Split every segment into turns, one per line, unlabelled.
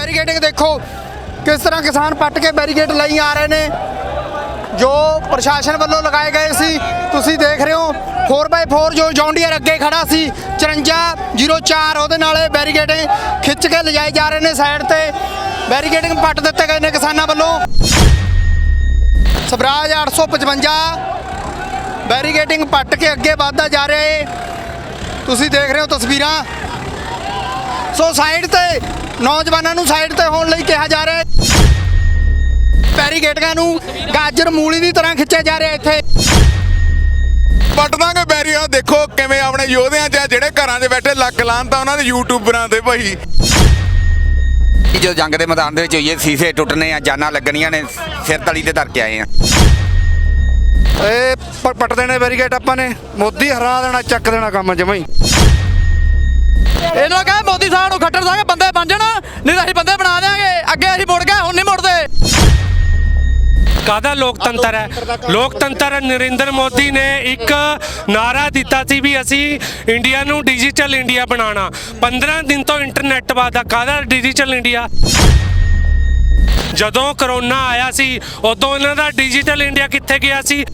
Barricading ਦੇਖੋ, ਕਿਸ ਤਰ੍ਹਾਂ ਕਿਸਾਨ ਪੱਟ ਕੇ ਬੈਰੀਕੇਡ ਲਈ ਆ ਰਹੇ ਨੇ, ਜੋ ਪ੍ਰਸ਼ਾਸਨ ਵੱਲੋਂ ਲਗਾਏ ਗਏ ਸੀ, ਤੁਸੀਂ ਦੇਖ ਰਹੇ ਹੋ 4x4 ਜੋ ਜੌਂਡੀਅਰ ਅੱਗੇ ਖੜਾ ਸੀ 5404 ਉਹਦੇ ਨਾਲ ਇਹ ਬੈਰੀਕੇਡ ਖਿੱਚ ਕੇ ਲਿਜਾਏ ਜਾ ਰਹੇ ਨੇ ਸਾਈਡ ਤੇ ਬੈਰੀਕੇਡਿੰਗ ਪੱਟ ਦਿੱਤੇ ਗਏ ਨੇ ਕਿਸਾਨਾਂ ਵੱਲੋਂ। ਸਵਰਾਜ 855 ਬੈਰੀਕੇਡਿੰਗ ਪੱਟ ਕੇ ਅੱਗੇ ਵਧਦਾ ਜਾ ਰਿਹਾ ਏ। ਤੁਸੀਂ ਦੇਖ ਰਹੇ ਹੋ ਤਸਵੀਰਾਂ। ਸੋ ਸਾਈਡ ਤੇ ਨੌਜਵਾਨਾਂ ਨੂੰ ਸਾਈਡ ਤੇ ਹੋਣ ਲਈ ਕਿਹਾ ਜਾ ਰਿਹਾ ਹੈ। ਬੈਰੀਕੇਡਾਂ ਨੂੰ ਗਾਜਰ ਮੂਲੀ ਦੀ ਤਰ੍ਹਾਂ ਖਿੱਚਿਆ ਜਾ ਰਿਹਾ ਇੱਥੇ।
ਪੱਟ ਦਾਂਗੇ ਬੈਰੀਆਂ ਦੇਖੋ ਕਿਵੇਂ ਆਪਣੇ ਯੋਧਿਆਂ ਚ ਆ ਜਿਹੜੇ ਘਰਾਂ 'ਚ ਬੈਠੇ ਲੱਕ ਤਾਂ ਉਹਨਾਂ ਦੇ ਯੂਟਿਊਬਰਾਂ ਦੇ ਭਾਈ।
ਜਦੋਂ ਜੰਗ ਦੇ ਮੈਦਾਨ ਦੇ ਵਿੱਚ ਹੋਈਏ ਸੀਸੇ ਟੁੱਟਣੇ ਆ ਜਾਨਾਂ ਲੱਗਣੀਆਂ ਨੇ ਸਿਰ ਤਲੀ ਤੇ ਧਰ ਕੇ ਆਏ ਆ।
ਇਹ ਪ- ਪੱਟ ਦੇਣੇ ਬੈਰੀਕੇਡ ਆਪਾਂ ਨੇ। ਮੋਦੀ ਹਰਾ ਦੇਣਾ ਚੱਕ ਦੇਣਾ ਕੰਮ ਜਮਾਂ ਹੀ।
ਇਹਨਾਂ ਕਹੇ ਮੋਦੀ ਸਾਹਿਬ ਨੂੰ ਖੱਟਰ ਸਾਹਿਬ, ਬੰਦੇ ਬਣ ਜਾਣ, ਨਹੀਂ ਤਾਂ ਅਸੀਂ ਬੰਦੇ ਬਣਾ ਦੇਾਂਗੇ ਅੱਗੇ ਅਸੀਂ ਮੁੜ ਗਏ, ਹੁਣ ਨਹੀਂ ਮੁੜਦੇ।
ਕਾਹਦਾ ਲੋਕਤੰਤਰ ਹੈ? ਲੋਕਤੰਤਰ ਨਰਿੰਦਰ ਮੋਦੀ ਨੇ ਇੱਕ ਨਾਰਾ ਦਿੱਤਾ ਸੀ ਵੀ ਅਸੀਂ ਇੰਡੀਆ ਨੂੰ ਡਿਜੀਟਲ ਇੰਡੀਆ ਬਣਾਉਣਾ। 15 ਦਿਨ ਤੋਂ ਇੰਟਰਨੈਟ ਵਾਦਾ ਕਾਹਦਾ ਡਿਜੀਟਲ ਇੰਡੀਆ? ਜਦੋਂ ਕਰੋਨਾ ਆਇਆ ਸੀ, ਉਦੋਂ ਇਹਨਾਂ ਦਾ ਡਿਜੀਟਲ ਇੰਡੀਆ ਕਿੱਥੇ ਗਿਆ ਸੀ?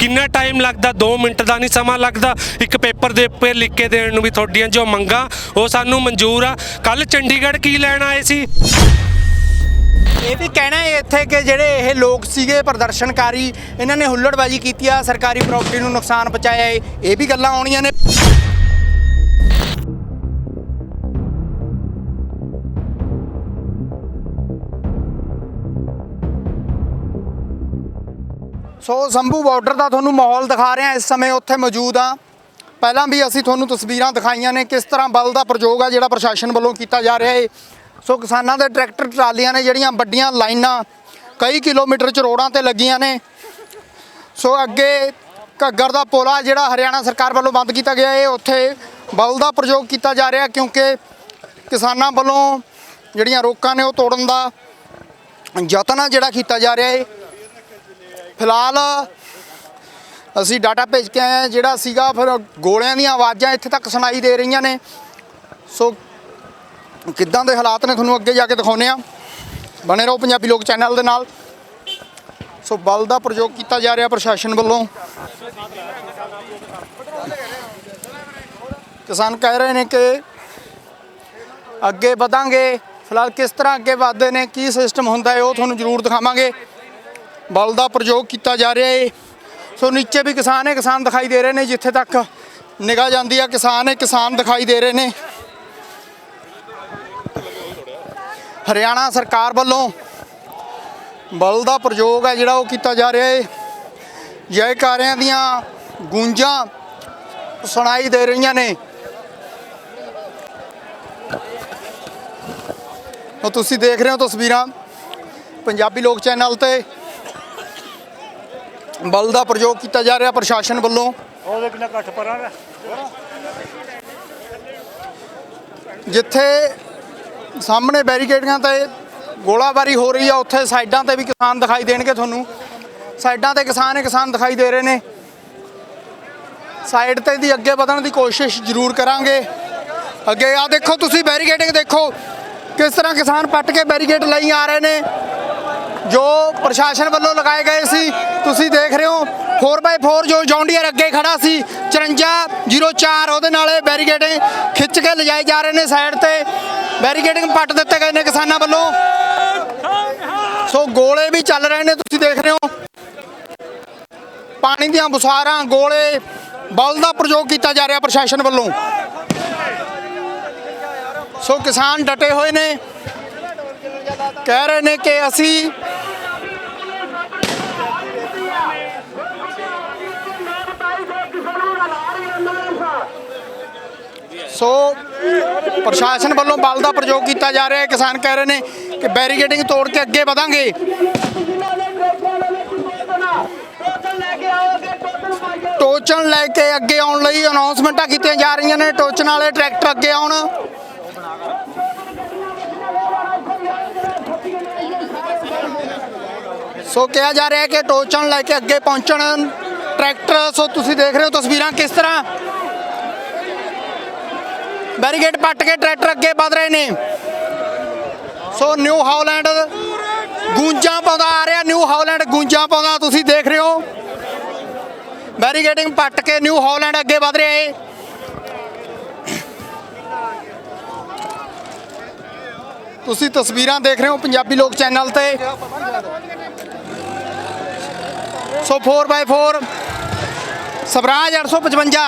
ਕਿੰਨਾ ਟਾਈਮ ਲੱਗਦਾ? 2 ਮਿੰਟ ਦਾ ਨਹੀਂ ਸਮਾਂ ਲੱਗਦਾ। ਇੱਕ ਪੇਪਰ ਦੇ ਉੱਪਰ ਲਿਖ ਕੇ ਦੇਣ ਨੂੰ ਵੀ ਤੁਹਾਡੀਆਂ ਜੋ ਮੰਗਾਂ, ਉਹ ਸਾਨੂੰ ਮਨਜ਼ੂਰ ਆ। ਕੱਲ ਚੰਡੀਗੜ੍ਹ ਕੀ ਲੈਣ ਆਏ ਸੀ?
ਇਹ ਵੀ ਕਹਿਣਾ ਹੈ ਇੱਥੇ ਕਿ ਜਿਹੜੇ ਇਹ ਲੋਕ ਸੀਗੇ ਪ੍ਰਦਰਸ਼ਨਕਾਰੀ, ਇਹਨਾਂ ਨੇ ਹੁੱਲੜਬਾਜੀ ਕੀਤੀ ਆ, ਸਰਕਾਰੀ ਪ੍ਰਾਪਰਟੀ ਨੂੰ ਨੁਕਸਾਨ ਪਹੁੰਚਾਇਆ ਹੈ ਇਹ ਵੀ ਗੱਲਾਂ ਆਉਣੀਆਂ ਨੇ। ਸੋ ਸੰਭੂ ਬਾਰਡਰ ਦਾ ਤੁਹਾਨੂੰ ਮਾਹੌਲ ਦਿਖਾ ਰਹੇ ਹਾਂ। ਇਸ ਸਮੇਂ ਉੱਥੇ ਮੌਜੂਦ ਆ ਪਹਿਲਾਂ ਵੀ ਅਸੀਂ ਤੁਹਾਨੂੰ ਤਸਵੀਰਾਂ ਦਿਖਾਈਆਂ ਨੇ ਕਿਸ ਤਰ੍ਹਾਂ ਬਲ ਦਾ ਪ੍ਰਯੋਗ ਆ ਜਿਹੜਾ ਪ੍ਰਸ਼ਾਸਨ ਵੱਲੋਂ ਕੀਤਾ ਜਾ ਰਿਹਾ ਹੈ ਸੋ ਕਿਸਾਨਾਂ ਦੇ ਟਰੈਕਟਰ ਟਰਾਲੀਆਂ ਨੇ ਜਿਹੜੀਆਂ ਵੱਡੀਆਂ ਲਾਈਨਾਂ, ਕਈ ਕਿਲੋਮੀਟਰ ਚ ਰੋਡਾਂ ਤੇ ਲੱਗੀਆਂ ਨੇ। ਸੋ ਅੱਗੇ ਘੱਗਰ ਦਾ ਪੁਲ ਜਿਹੜਾ ਹਰਿਆਣਾ ਸਰਕਾਰ ਵੱਲੋਂ ਬੰਦ ਕੀਤਾ ਗਿਆ ਹੈ ਉੱਥੇ ਬਲ ਦਾ ਪ੍ਰਯੋਗ ਕੀਤਾ ਜਾ ਰਿਹਾ ਕਿਉਂਕਿ ਕਿਸਾਨਾਂ ਵੱਲੋਂ ਜਿਹੜੀਆਂ ਰੋਕਾਂ ਨੇ ਉਹ ਤੋੜਨ ਦਾ ਯਤਨ ਆ ਜਿਹੜਾ ਕੀਤਾ ਜਾ ਰਿਹਾ ਹੈ ਫਿਲਹਾਲ ਅਸੀਂ ਡਾਟਾ ਭੇਜ ਕੇ ਆਏ ਹਾਂ, ਜਿਹੜਾ ਸੀਗਾ ਫਿਰ ਗੋਲਿਆਂ ਦੀਆਂ ਆਵਾਜ਼ਾਂ ਇੱਥੇ ਤੱਕ ਸੁਣਾਈ ਦੇ ਰਹੀਆਂ ਨੇ। ਸੋ ਕਿੱਦਾਂ ਦੇ ਹਾਲਾਤ ਨੇ ਤੁਹਾਨੂੰ ਅੱਗੇ ਜਾ ਕੇ ਦਿਖਾਉਂਦੇ ਆ ਬਣੇ ਰਹੋ ਪੰਜਾਬੀ ਲੋਕ ਚੈਨਲ ਦੇ ਨਾਲ। ਸੋ ਬਲ ਦਾ ਪ੍ਰਯੋਗ ਕੀਤਾ ਜਾ ਰਿਹਾ ਪ੍ਰਸ਼ਾਸਨ ਵੱਲੋਂ। ਕਿਸਾਨ ਕਹਿ ਰਹੇ ਨੇ ਕਿ ਅੱਗੇ ਵਧਾਂਗੇ। ਫਿਲਹਾਲ ਕਿਸ ਤਰ੍ਹਾਂ ਅੱਗੇ ਵਧਦੇ ਨੇ, ਕੀ ਸਿਸਟਮ ਹੁੰਦਾ ਹੈ, ਉਹ ਤੁਹਾਨੂੰ ਜ਼ਰੂਰ ਦਿਖਾਵਾਂਗੇ। ਬਲ ਦਾ ਪ੍ਰਯੋਗ ਕੀਤਾ ਜਾ ਰਿਹਾ ਏ। ਸੋ ਨੀਚੇ ਵੀ ਕਿਸਾਨ ਹੈ, ਕਿਸਾਨ ਦਿਖਾਈ ਦੇ ਰਹੇ ਨੇ, ਜਿੱਥੇ ਤੱਕ ਨਿਗਾਹ ਜਾਂਦੀ ਆ, ਕਿਸਾਨ ਹੈ, ਕਿਸਾਨ ਦਿਖਾਈ ਦੇ ਰਹੇ ਨੇ। ਹਰਿਆਣਾ ਸਰਕਾਰ ਵੱਲੋਂ ਬਲ ਦਾ ਪ੍ਰਯੋਗ ਹੈ, ਜਿਹੜਾ ਉਹ ਕੀਤਾ ਜਾ ਰਿਹਾ ਏ। ਜੈਕਾਰਿਆਂ ਦੀਆਂ ਗੂੰਜਾਂ ਸੁਣਾਈ ਦੇ ਰਹੀਆਂ ਨੇ। ਉਹ ਤੁਸੀਂ ਦੇਖ ਰਹੇ ਹੋ ਤਸਵੀਰਾਂ ਪੰਜਾਬੀ ਲੋਕ ਚੈਨਲ ਤੇ। ਬਲ ਦਾ ਪ੍ਰਯੋਗ ਕੀਤਾ ਜਾ ਰਿਹਾ ਪ੍ਰਸ਼ਾਸਨ ਵੱਲੋਂ। ਜਿੱਥੇ ਸਾਹਮਣੇ ਬੈਰੀਕੇਡਾਂ ਤੇ ਗੋਲਾਬਾਰੀ ਹੋ ਰਹੀ ਆ ਉੱਥੇ ਸਾਈਡਾਂ ਤੇ ਵੀ ਕਿਸਾਨ ਦਿਖਾਈ ਦੇਣਗੇ ਤੁਹਾਨੂੰ। ਸਾਈਡਾਂ ਤੇ ਕਿਸਾਨ ਹੀ ਕਿਸਾਨ ਦਿਖਾਈ ਦੇ ਰਹੇ ਨੇ। ਸਾਈਡ ਤੇ ਦੀ ਅੱਗੇ ਵਧਣ ਦੀ ਕੋਸ਼ਿਸ਼ ਜ਼ਰੂਰ ਕਰਾਂਗੇ। ਅੱਗੇ ਆ ਦੇਖੋ ਤੁਸੀਂ ਬੈਰੀਕੇਡਿੰਗ ਦੇਖੋ ਕਿਸ ਤਰ੍ਹਾਂ ਕਿਸਾਨ ਪੱਟ ਕੇ ਬੈਰੀਕੇਡ ਲਈ ਆ ਰਹੇ ਨੇ। ਜੋ ਪ੍ਰਸ਼ਾਸਨ ਵੱਲੋਂ ਲਗਾਏ ਗਏ ਸੀ, ਤੁਸੀਂ ਦੇਖ ਰਹੇ ਹੋ 4x4 ਜੋ ਜੌਂਡੀਅਰ ਅੱਗੇ ਖੜਾ ਸੀ 5404 ਉਹਦੇ ਨਾਲ ਇਹ ਬੈਰੀਕੇਡ ਖਿੱਚ ਕੇ ਲਿਜਾਏ ਜਾ ਰਹੇ ਨੇ ਸਾਈਡ ਤੇ। ਬੈਰੀਕੇਡਿੰਗ ਪੱਟ ਦਿੱਤੇ ਗਏ ਨੇ ਕਿਸਾਨਾਂ ਵੱਲੋਂ। ਸੋ ਗੋਲੇ ਵੀ ਚੱਲ ਰਹੇ ਨੇ, ਤੁਸੀਂ ਦੇਖ ਰਹੇ ਹੋ। ਪਾਣੀ ਦੀਆਂ ਬੁਸਾਰਾਂ, ਗੋਲੇ, ਬਲ ਦਾ ਪ੍ਰਯੋਗ ਕੀਤਾ ਜਾ ਰਿਹਾ ਪ੍ਰਸ਼ਾਸਨ ਵੱਲੋਂ। ਸੋ ਕਿਸਾਨ ਡਟੇ ਹੋਏ ਨੇ। ਕਹਿ ਰਹੇ ਨੇ ਕਿ ਅਸੀਂ ਸੋ ਪ੍ਰਸ਼ਾਸਨ ਵੱਲੋਂ ਬਲ ਦਾ ਪ੍ਰਯੋਗ ਕੀਤਾ ਜਾ ਰਿਹਾ ਹੈ। ਕਿਸਾਨ ਕਹਿ ਰਹੇ ਨੇ ਕਿ ਬੈਰੀਕੇਡਿੰਗ ਤੋੜ ਕੇ ਅੱਗੇ ਵਧਾਂਗੇ। ਟੋਚਨ ਲੈ ਕੇ ਅੱਗੇ ਆਉਣ ਲਈ ਅਨਾਉਂਸਮੈਂਟਾਂ ਕੀਤੀਆਂ ਜਾ ਰਹੀਆਂ ਨੇ। ਟੋਚਨ ਵਾਲੇ ਟਰੈਕਟਰ ਅੱਗੇ ਆਉਣ। ਸੋ ਕਿਹਾ ਜਾ ਰਿਹਾ ਹੈ ਕਿ ਟੋਚਨ ਲੈ ਕੇ ਅੱਗੇ ਪਹੁੰਚਣ ਟਰੈਕਟਰ। ਸੋ ਤੁਸੀਂ ਦੇਖ ਰਹੇ ਹੋ ਤਸਵੀਰਾਂ ਕਿਸ ਤਰ੍ਹਾਂ ਬੈਰੀਕੇਡ ਪੱਟ ਕੇ ਟਰੈਕਟਰ ਅੱਗੇ ਵਧ ਰਹੇ ਨੇ। ਸੋ ਨਿਊ ਹਾਲੈਂਡ ਗੂੰਜਾਂ ਪਾਉਂਦਾ ਆ ਰਿਹਾ, ਨਿਊ ਹਾਲੈਂਡ ਗੂੰਜਾਂ ਪਾਉਂਦਾ, ਤੁਸੀਂ ਦੇਖ ਰਹੇ ਹੋ। ਬੈਰੀਗੇਟਿੰਗ ਪੱਟ ਕੇ ਨਿਊ ਹਾਲੈਂਡ ਅੱਗੇ ਵਧ ਰਿਹਾ ਏ। ਤੁਸੀਂ ਤਸਵੀਰਾਂ ਦੇਖ ਰਹੇ ਹੋ ਪੰਜਾਬੀ ਲੋਕ ਚੈਨਲ ਤੇ। ਸੋ 4x4 ਸਵਰਾਜ 855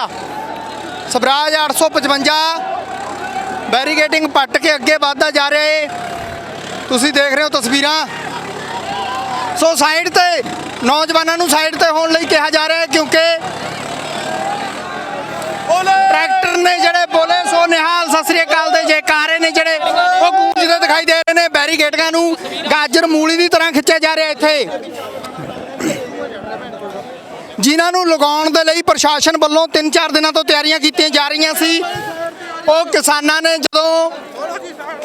ਸਵਰਾਜ 855 ਬੈਰੀਗੇਟਿੰਗ ਪੱਟ ਕੇ ਅੱਗੇ ਵਧਦਾ ਜਾ ਰਿਹਾ ਏ। ਤੁਸੀਂ ਦੇਖ ਰਹੇ ਹੋ ਤਸਵੀਰਾਂ। ਸੋ ਸਾਈਡ ਤੇ ਨੌਜਵਾਨਾਂ ਨੂੰ ਸਾਈਡ ਤੇ ਹੋਣ ਲਈ ਕਿਹਾ ਜਾ ਰਿਹਾ ਹੈ ਕਿਉਂਕਿ ਟਰੈਕਟਰ ਨੇ ਜਿਹੜੇ ਬੋਲੇ ਸੋ ਨਿਹਾਲ ਸਤਿ ਸ੍ਰੀ ਅਕਾਲ ਦੇ ਜੈਕਾਰੇ ਨੇ ਜਿਹੜੇ ਉਹ ਗੂੰਜਦੇ ਦਿਖਾਈ ਦੇ ਰਹੇ ਨੇ ਬੈਰੀਗੇਟਾਂ ਨੂੰ। ਗਾਜਰ ਮੂਲੀ ਦੀ ਤਰ੍ਹਾਂ ਖਿੱਚਿਆ ਜਾ ਰਿਹਾ ਇੱਥੇ। ਜਿਨ੍ਹਾਂ ਨੂੰ ਲਗਾਉਣ ਦੇ ਲਈ ਪ੍ਰਸ਼ਾਸਨ ਵੱਲੋਂ 3-4 ਦਿਨਾਂ ਤੋਂ ਤਿਆਰੀਆਂ ਕੀਤੀਆਂ ਜਾ ਰਹੀਆਂ ਸੀ, ਉਹ ਕਿਸਾਨਾਂ ਨੇ ਜਦੋਂ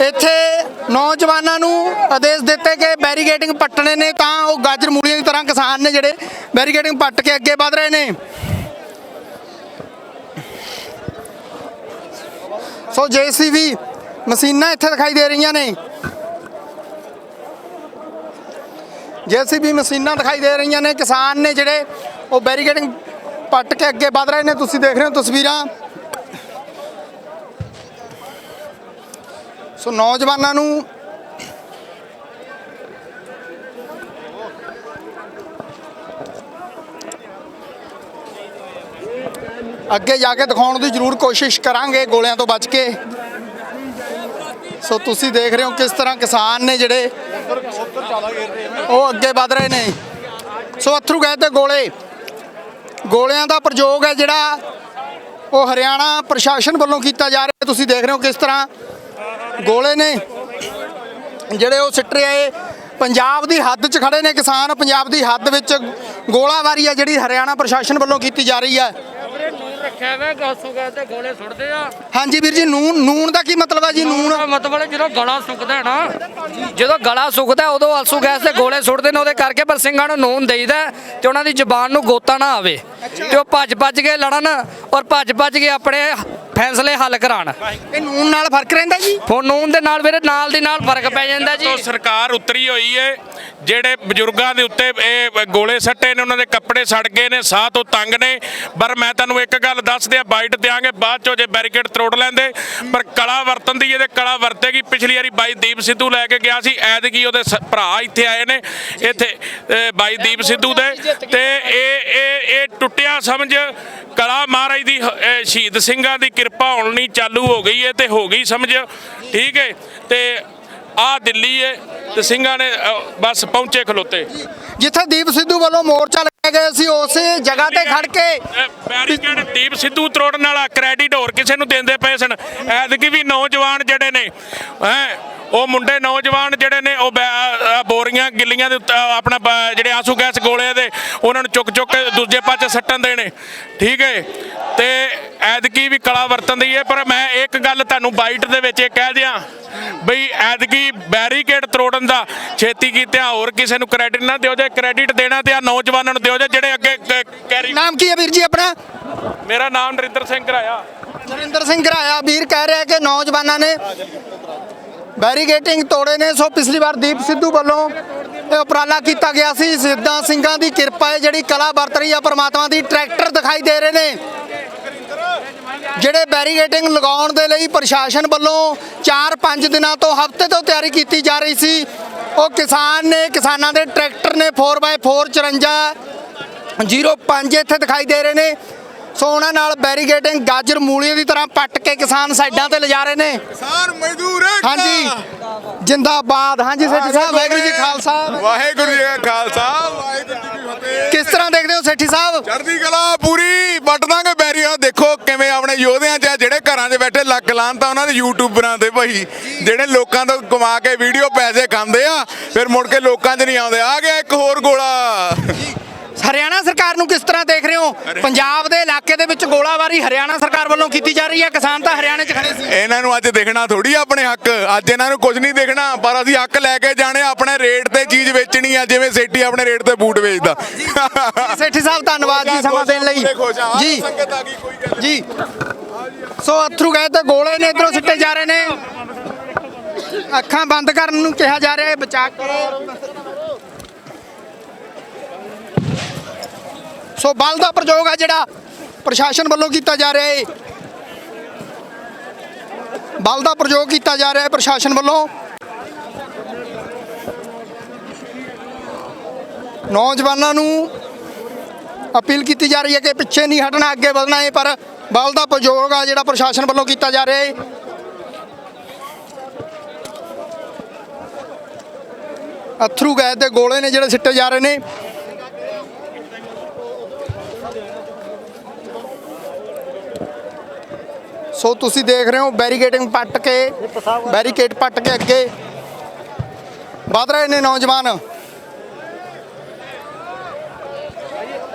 ਇੱਥੇ ਨੌਜਵਾਨਾਂ ਨੂੰ ਆਦੇਸ਼ ਦਿੱਤੇ ਕਿ ਬੈਰੀਗੇਟਿੰਗ ਪੱਟਣੇ ਨੇ, ਤਾਂ ਉਹ ਗਾਜਰ ਮੂਲੀਆਂ ਦੀ ਤਰ੍ਹਾਂ ਕਿਸਾਨ ਨੇ ਜਿਹੜੇ ਬੈਰੀਗੇਟਿੰਗ ਪੱਟ ਕੇ ਅੱਗੇ ਵਧ ਰਹੇ ਨੇ। ਸੋ ਜੇਸੀਬੀ ਮਸ਼ੀਨਾਂ ਇੱਥੇ ਦਿਖਾਈ ਦੇ ਰਹੀਆਂ ਨੇ। ਜੇਸੀਬੀ ਮਸ਼ੀਨਾਂ ਦਿਖਾਈ ਦੇ ਰਹੀਆਂ ਨੇ, ਕਿਸਾਨ ਨੇ ਜਿਹੜੇ ਉਹ ਬੈਰੀਗੇਟਿੰਗ ਪੱਟ ਕੇ ਅੱਗੇ ਵਧ ਰਹੇ ਨੇ, ਤੁਸੀਂ ਦੇਖ ਰਹੇ ਹੋ ਤਸਵੀਰਾਂ। ਸੋ ਨੌਜਵਾਨਾਂ ਨੂੰ ਅੱਗੇ ਜਾ ਕੇ ਦਿਖਾਉਣ ਦੀ ਜ਼ਰੂਰ ਕੋਸ਼ਿਸ਼ ਕਰਾਂਗੇ, ਗੋਲਿਆਂ ਤੋਂ ਬਚ ਕੇ। ਸੋ ਤੁਸੀਂ ਦੇਖ ਰਹੇ ਹੋ ਕਿਸ ਤਰ੍ਹਾਂ ਕਿਸਾਨ ਨੇ ਜਿਹੜੇ ਉਹ ਅੱਗੇ ਵਧ ਰਹੇ ਨੇ। ਸੋ ਅਥਰੂ ਗਏ ਤੇ ਗੋਲੇ। ਗੋਲਿਆਂ ਦਾ ਪ੍ਰਯੋਗ ਹੈ ਜਿਹੜਾ ਉਹ ਹਰਿਆਣਾ ਪ੍ਰਸ਼ਾਸਨ ਵੱਲੋਂ ਕੀਤਾ ਜਾ ਰਿਹਾ। ਤੁਸੀਂ ਦੇਖ ਰਹੇ ਹੋ ਕਿਸ ਤਰ੍ਹਾਂ ਗੋਲੇ ਨੇ। ਜਿਹੜੇ ਉਹ ਸਿੱਟ ਰਹੇ ਪੰਜਾਬ ਦੀ ਹੱਦ 'ਚ ਖੜੇ ਨੇ ਕਿਸਾਨ। ਪੰਜਾਬ ਦੀ ਹੱਦ ਵਿੱਚ ਗੋਲਾਬਾਰੀ ਹੈ ਜਿਹੜੀ ਹਰਿਆਣਾ ਪ੍ਰਸ਼ਾਸਨ ਵੱਲੋਂ ਕੀਤੀ ਜਾ ਰਹੀ ਹੈ
ਰੱਖਿਆ ਵਾ ਗਾਸੂ ਗੈਸ ਤੇ ਗੋਲੇ ਸੁੱਟਦੇ ਆ।
ਹਾਂਜੀ ਵੀਰ ਜੀ ਨੂਨ ਨੂਨ ਦਾ ਕੀ ਮਤਲਬ ਹੈ ਜੀ ਨੂਨ
ਉਹਦਾ ਮਤਲਬ ਹੈ ਜਦੋਂ ਗਲਾ ਸੁੱਕਦਾ ਹੈ ਨਾ ਜਦੋਂ ਗਲਾ ਸੁੱਕਦਾ ਉਦੋਂ ਆਲਸੂ ਗੈਸ ਤੇ ਗੋਲੇ ਸੁੱਟਦੇ ਨੇ ਉਹਦੇ ਕਰਕੇ ਪਰ ਸਿੰਘਾਂ ਨੂੰ ਨੂਨ ਦੇਈਦਾ ਤੇ ਉਹਨਾਂ ਦੀ ਜ਼ਬਾਨ ਨੂੰ ਗੋਤਾ ਨਾ ਆਵੇ। ਤੇ ਉਹ ਭੱਜ ਭੱਜ ਕੇ ਲੜਨ ਔਰ ਭੱਜ ਭੱਜ ਕੇ ਆਪਣੇ ਫੈਸਲੇ ਹੱਲ ਕਰਾਣ
ਇਹ ਨੂਨ ਨਾਲ ਫ਼ਰਕ ਰਹਿੰਦਾ ਜੀ?
ਹੁਣ ਨੂਨ ਦੇ ਨਾਲ ਵੀਰੇ ਨਾਲ ਦੀ ਨਾਲ ਫ਼ਰਕ ਪੈ ਜਾਂਦਾ ਜੀ।
ਤੋਂ ਸਰਕਾਰ ਉਤਰੀ ਹੋਈ ਏ ਜਿਹੜੇ ਬਜ਼ੁਰਗਾਂ ਦੇ ਉੱਤੇ ਇਹ ਗੋਲੇ ਸੱਟੇ ਨੇ ਉਹਨਾਂ ਦੇ ਕੱਪੜੇ ਸੜ ਗਏ ਨੇ ਸਾਹ ਤੋਂ ਤੰਗ ਨੇ। ਪਰ ਮੈਂ ਤੁਹਾਨੂੰ ਇੱਕ ਗੱਲ ਦੱਸ ਦਿਆਂ ਬਾਈਟ ਦਿਆਂਗੇ ਬਾਅਦ ਚੋਂ ਜੇ ਬੈਰੀਕੇਡ ਤਰੋੜ ਲੈਂਦੇ। ਪਰ ਕਲਾ ਵਰਤਨ ਦੀ ਇਹਦੇ ਕਲਾ ਵਰਤੇਗੀ। ਪਿਛਲੀ ਵਾਰੀ ਬਾਈ ਦੀਪ ਸਿੱਧੂ ਲੈ ਕੇ ਗਿਆ ਸੀ ਐਤਕੀ ਉਹਦੇ ਸ- ਭਰਾ ਇੱਥੇ ਆਏ ਨੇ ਇੱਥੇ ਬਾਈ ਦੀਪ ਸਿੱਧੂ ਦੇ। ਤੇ ਇਹ ਇਹ ਇਹ ਟੁੱਟਿਆ ਸਮਝ ਕਲਾ ਮਹਾਰਾਜ ਦੀ ਹ- ਸ਼ਹੀਦ ਸਿੰਘਾਂ ਦੀ ਕਿਰਪਾ ਹੋਣ ਚਾਲੂ ਹੋ ਗਈ ਹੈ ਤੇ ਹੋ ਗਈ ਸਮਝ ਠੀਕ ਹੈ? ਤੇ ਆ ਦਿੱਲੀ ਹੈ ਤੇ ਸਿੰਘਾਂ ਨੇ ਅ, ਬਸ ਪਹੁੰਚੇ ਖਲੋਤੇ।
ਜਿੱਥੇ ਦੀਪ ਸਿੱਧੂ ਵੱਲੋਂ ਮੋਰਚਾ ਗਏ ਸੀ ਉਸੇ ਜਗ੍ਹਾ ਤੇ ਖੜ ਕੇ।
ਬੈਰੀਕੇਡ ਦੀਪ ਸਿੱਧੂ ਤਰੋੜਨ ਵਾਲਾ ਕ੍ਰੈਡਿਟ ਹੋਰ ਕਿਸੇ ਨੂੰ ਦਿੰਦੇ ਪਏ ਸਨ। ਐਤਕੀ ਵੀ ਨੌਜਵਾਨ ਜਿਹੜੇ ਨੇ ਹੈ ਉਹ ਮੁੰਡੇ ਨੌਜਵਾਨ ਜਿਹੜੇ ਨੇ ਉਹ ਬੈ- ਅ, ਬੋਰੀਆਂ ਗਿੱਲੀਆਂ ਦੇ ਉੱਤੇ ਅ, ਆਪਣਾ ਬ- ਜਿਹੜੇ ਆਂਸੂ ਗੈਸ ਗੋਲੇ ਦੇ ਉਹਨਾਂ ਨੂੰ ਚੁੱਕ ਚੁੱਕ ਕੇ ਦੂਜੇ ਪਾਸੇ ਸੱਟਣ ਦੇ ਨੇ ਠੀਕ ਹੈ ਤੇ ਐਤਕੀ ਵੀ ਕਲਾ ਵਰਤਨ ਦੀ ਹੈ ਪਰ ਮੈਂ ਇੱਕ ਗੱਲ ਤੁਹਾਨੂੰ ਬਾਈਟ ਦੇ ਵਿੱਚ ਇਹ ਕਹਿ ਦਿਆਂ ਬਈ ਐਤਕੀ ਬੈਰੀਕੇਡ ਤਰੋੜਨ ਦਾ ਛੇਤੀ ਕੀਤਿਆਂ ਹੋਰ ਕਿਸੇ ਨੂੰ ਕ੍ਰੈਡਿਟ ਨਾ ਦਿਓ ਜੇ ਕ੍ਰੈਡਿਟ ਦੇਣਾ ਤੇ ਆ ਨੌਜਵਾਨਾਂ ਨੂੰ ਦਿਓ ਜੇ ਜਿਹੜੇ ਅੱਗੇ ਕ- ਕੈਰੀ
ਨਾਮ ਕੀ ਹੈ ਵੀਰ ਜੀ ਆਪਣਾ?
ਮੇਰਾ ਨਾਮ ਨਰਿੰਦਰ ਸਿੰਘ ਘਰਾਇਆ
ਨਰਿੰਦਰ ਸਿੰਘ ਘਰਾਇਆ ਵੀਰ ਕਹਿ ਰਿਹਾ ਕਿ ਨੌਜਵਾਨਾਂ ਨੇ ਬੈਰੀਗੇਟਿੰਗ ਤੋੜੇ ਨੇ। ਸੋ ਪਿਛਲੀ ਵਾਰ ਦੀਪ ਸਿੱਧੂ ਵੱਲੋਂ ਇਹ ਉਪਰਾਲਾ ਕੀਤਾ ਗਿਆ ਸੀ। ਸਿੱਧਾ ਸਿੰਘਾਂ ਦੀ ਕਿਰਪਾ ਹੈ ਜਿਹੜੀ ਕਲਾ ਵਰਤ ਰਹੀ ਆ। ਪ੍ਰਮਾਤਮਾ ਦੀ ਟਰੈਕਟਰ ਦਿਖਾਈ ਦੇ ਰਹੇ ਨੇ। ਜਿਹੜੇ ਬੈਰੀਗੇਟਿੰਗ ਲਗਾਉਣ ਦੇ ਲਈ ਪ੍ਰਸ਼ਾਸਨ ਵੱਲੋਂ 4-5 ਦਿਨਾਂ ਤੋਂ ਹਫ਼ਤੇ ਤੋਂ ਤਿਆਰੀ ਕੀਤੀ ਜਾ ਰਹੀ ਸੀ। ਉਹ ਕਿਸਾਨ ਨੇ ਕਿਸਾਨਾਂ ਦੇ ਟਰੈਕਟਰ ਨੇ 4x4 54 05 ਇੱਥੇ ਦਿਖਾਈ ਦੇ ਰਹੇ ਨੇ। ਸੋ ਉਹਨਾਂ ਨਾਲ ਬੈਰੀਗੇਟਿੰਗ ਗਾਜਰ ਮੂਲੀ ਦੀ ਤਰ੍ਹਾਂ ਪੱਟ ਕੇ ਕਿਸਾਨ ਸਾਈਡਾਂ ਤੇ ਲਿਜਾ ਰਹੇ ਨੇ।
ਕਿਸਾਨ ਮਜ਼ਦੂਰ।
ਹਾਂਜੀ। ਜਿੰਦਾਬਾਦ। ਹਾਂਜੀ ਸੇਠੀ ਸਾਹਿਬ ਵਾਹਿਗੁਰੂ ਜੀ ਖਾਲਸਾ।
ਵਾਹਿਗੁਰੂ ਜੀ ਕਾ ਖਾਲਸਾ ਵਾਹਿਗੁਰੂ ਜੀ ਕੀ ਫਤਿਹ।
ਕਿਸ ਤਰ੍ਹਾਂ ਦੇਖਦੇ ਹੋ ਸੇਠੀ ਸਾਹਿਬ?
ਚੜ੍ਹਦੀ ਕਲਾ ਪੂਰੀ ਵੱਟ ਦਾਂਗੇ ਬੈਰੀਆਂ। ਦੇਖੋ ਕਿਵੇਂ ਆਪਣੇ ਯੋਧਿਆਂ 'ਚ ਜਿਹੜੇ ਘਰਾਂ 'ਚ ਬੈਠੇ ਲੱਕ ਲਾਣ ਤਾਂ ਉਹਨਾਂ ਦੇ ਯੂਟਿਊਬਰਾਂ ਦੇ ਭਾਈ। ਜਿਹੜੇ ਲੋਕਾਂ ਤੋਂ ਕਮਾ ਕੇ ਵੀਡੀਓ ਪੈਸੇ ਖਾਂਦੇ ਆ ਫਿਰ ਮੁੜ ਕੇ ਲੋਕਾਂ 'ਚ ਨਹੀਂ ਆਉਂਦੇ। ਆ ਗਿਆ ਇੱਕ ਹੋਰ ਗੋਲਾ।
ਹਰਿਆਣਾ ਸਰਕਾਰ ਨੂੰ ਕਿਸ ਤਰ੍ਹਾਂ ਦੇਖ ਰਹੇ ਹੋ? ਪੰਜਾਬ ਦੇ ਇਲਾਕੇ ਦੇ ਵਿੱਚ ਗੋਲਾਬਾਰੀ ਹਰਿਆਣਾ ਸਰਕਾਰ ਵੱਲੋਂ ਕੀਤੀ ਜਾ ਰਹੀ ਹੈ? ਕਿਸਾਨ ਤਾਂ ਹਰਿਆਣੇ 'ਚ ਖੜੇ ਸੀ।
ਇਹਨਾਂ ਨੂੰ ਅੱਜ ਦੇਖਣਾ ਥੋੜੀ ਆਪਣੇ ਹੱਕ। ਅੱਜ ਇਹਨਾਂ ਨੂੰ ਕੁਝ ਨਹੀਂ ਦੇਖਣਾ ਪਰ ਅਸੀਂ ਹੱਕ ਲੈ ਕੇ ਜਾਣੇ ਆਪਣੇ ਰੇਟ ਤੇ ਚੀਜ਼ ਵੇਚਣੀ ਆ ਜਿਵੇਂ ਸੇਠੀ ਆਪਣੇ ਰੇਟ ਤੇ ਬੂਟ ਵੇਚਦਾ।
ਸੇਠੀ ਸਾਹਿਬ ਧੰਨਵਾਦ ਜੀ ਸਮਾਂ ਦੇਣ ਲਈ। ਜੀ।
ਜੀ।
ਸੋ ਅਥਰੂ ਗਏ ਤੇ ਗੋਲੇ ਨੇ ਇਧਰੋਂ ਸਿੱਟੇ ਜਾ ਰਹੇ ਨੇ। ਅੱਖਾਂ ਬੰਦ ਕਰਨ ਨੂੰ ਕਿਹਾ ਜਾ ਰਿਹਾ ਹੈ ਬਚਾ ਕੇ ਸੋ ਬਲ ਦਾ ਪ੍ਰਯੋਗ ਆ ਜਿਹੜਾ ਪ੍ਰਸ਼ਾਸਨ ਵੱਲੋਂ ਕੀਤਾ ਜਾ ਰਿਹਾ ਹੈ ਬਲ ਦਾ ਪ੍ਰਯੋਗ ਕੀਤਾ ਜਾ ਰਿਹਾ ਹੈ ਪ੍ਰਸ਼ਾਸਨ ਵੱਲੋਂ। ਨੌਜਵਾਨਾਂ ਨੂੰ ਅਪੀਲ ਕੀਤੀ ਜਾ ਰਹੀ ਹੈ ਕਿ ਪਿੱਛੇ ਨਹੀਂ ਹਟਣਾ, ਅੱਗੇ ਵਧਣਾ ਹੈ ਪਰ ਬਲ ਦਾ ਪ੍ਰਯੋਗ ਆ ਜਿਹੜਾ ਪ੍ਰਸ਼ਾਸਨ ਵੱਲੋਂ ਕੀਤਾ ਜਾ ਰਿਹਾ ਹੈ ਅਥਰੂ ਗੈਸ ਦੇ ਗੋਲੇ ਨੇ ਜਿਹੜੇ ਸਿੱਟੇ ਜਾ ਰਹੇ ਨੇ। ਸੋ ਤੁਸੀਂ ਦੇਖ ਰਹੇ ਹੋ ਬੈਰੀਕੇਡਿੰਗ ਪੱਟ ਕੇ ਬੈਰੀਕੇਡ ਪੱਟ ਕੇ ਅੱਗੇ। ਵਧ ਰਹੇ ਨੇ ਨੌਜਵਾਨ।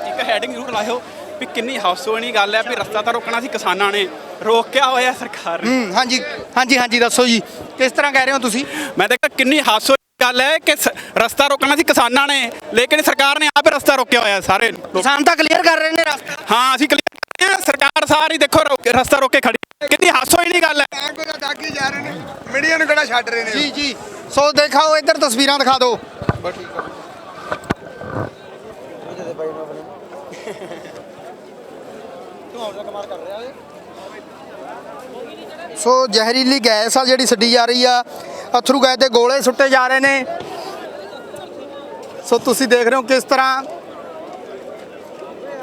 ਇੱਕ ਹੈਡਿੰਗ ਜ਼ਰੂਰ ਲਾਇਓ ਵੀ ਕਿੰਨੀ ਹਾਸੋਣੀ ਗੱਲ ਹੈ ਵੀ ਰਸਤਾ ਤਾਂ ਰੋਕਣਾ ਸੀ ਕਿਸਾਨਾਂ ਨੇ ਰੋਕਿਆ ਹੋਇਆ ਸਰਕਾਰ ਨੇ।
ਹੂੰ ਹਾਂਜੀ ਹਾਂਜੀ ਹਾਂਜੀ ਦੱਸੋ ਜੀ ਕਿਸ ਤਰ੍ਹਾਂ ਕਹਿ ਰਹੇ ਹੋ ਤੁਸੀਂ?
ਮੈਂ ਤਾਂ ਕਿਹਾ ਕਿੰਨੀ ਹਾਸੋਣੀ ਗੱਲ ਹੈ ਕਿ ਸ- ਰਸਤਾ ਰੋਕਣਾ ਸੀ ਕਿਸਾਨਾਂ ਨੇ ਲੇਕਿਨ ਸਰਕਾਰ ਨੇ ਆਪੇ ਰਸਤਾ ਰੋਕਿਆ ਹੋਇਆ ਸਾਰੇ ਲੋਕ-
ਕਿਸਾਨ ਤਾਂ ਕਲੀਅਰ ਕਰ ਰਹੇ ਨੇ ਰਸਤਾ।
ਹਾਂ ਅਸੀਂ ਕਲੀਅਰ ਸਰਕਾਰ ਸਾਰੀ ਦੇਖੋ ਰੋਕ- ਰਸਤਾ ਰੋਕ ਕੇ ਖੜੀ ਹੈ। ਕਿੰਨੀ ਹਾਸੋਣੀ ਗੱਲ ਹੈ
ਮੀਡੀਆ ਨੂੰ ਕਿਹੜਾ ਛੱਡ ਰਹੇ
ਜੀ ਜੀ। ਸੋ ਦਿਖਾਓ ਇੱਧਰ ਤਸਵੀਰਾਂ ਦਿਖਾ ਦਿਓ। ਸੋ ਜ਼ਹਿਰੀਲੀ ਗੈਸ ਆ ਜਿਹੜੀ ਛੱਡੀ ਜਾ ਰਹੀ ਆ। ਅਥਰੂ ਗੈਸ ਦੇ ਗੋਲੇ ਸੁੱਟੇ ਜਾ ਰਹੇ ਨੇ। ਸੋ ਤੁਸੀਂ ਦੇਖ ਰਹੇ ਹੋ ਕਿਸ ਤਰ੍ਹਾਂ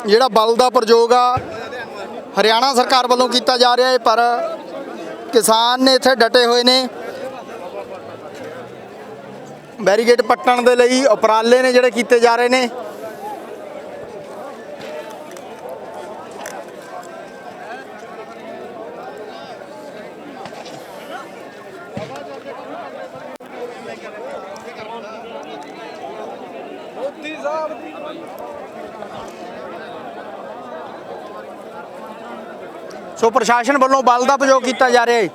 ਜਿਹੜਾ ਬਲ ਦਾ ਪ੍ਰਯੋਗ ਆ ਹਰਿਆਣਾ ਸਰਕਾਰ ਵੱਲੋਂ ਕੀਤਾ ਜਾ ਰਿਹਾ ਹੈ, ਪਰ ਕਿਸਾਨ ਨੇ ਇੱਥੇ ਡਟੇ ਹੋਏ ਨੇ। ਬੈਰੀਗੇਡ ਪੱਟਣ ਦੇ ਲਈ ਉਪਰਾਲੇ ਨੇ ਜਿਹੜੇ ਕੀਤੇ ਜਾ ਰਹੇ ਨੇ। ਸੋ ਪ੍ਰਸ਼ਾਸਨ ਵੱਲੋਂ ਬਲ ਦਾ ਪ੍ਰਯੋਗ ਕੀਤਾ ਜਾ ਰਿਹਾ ਹੈ।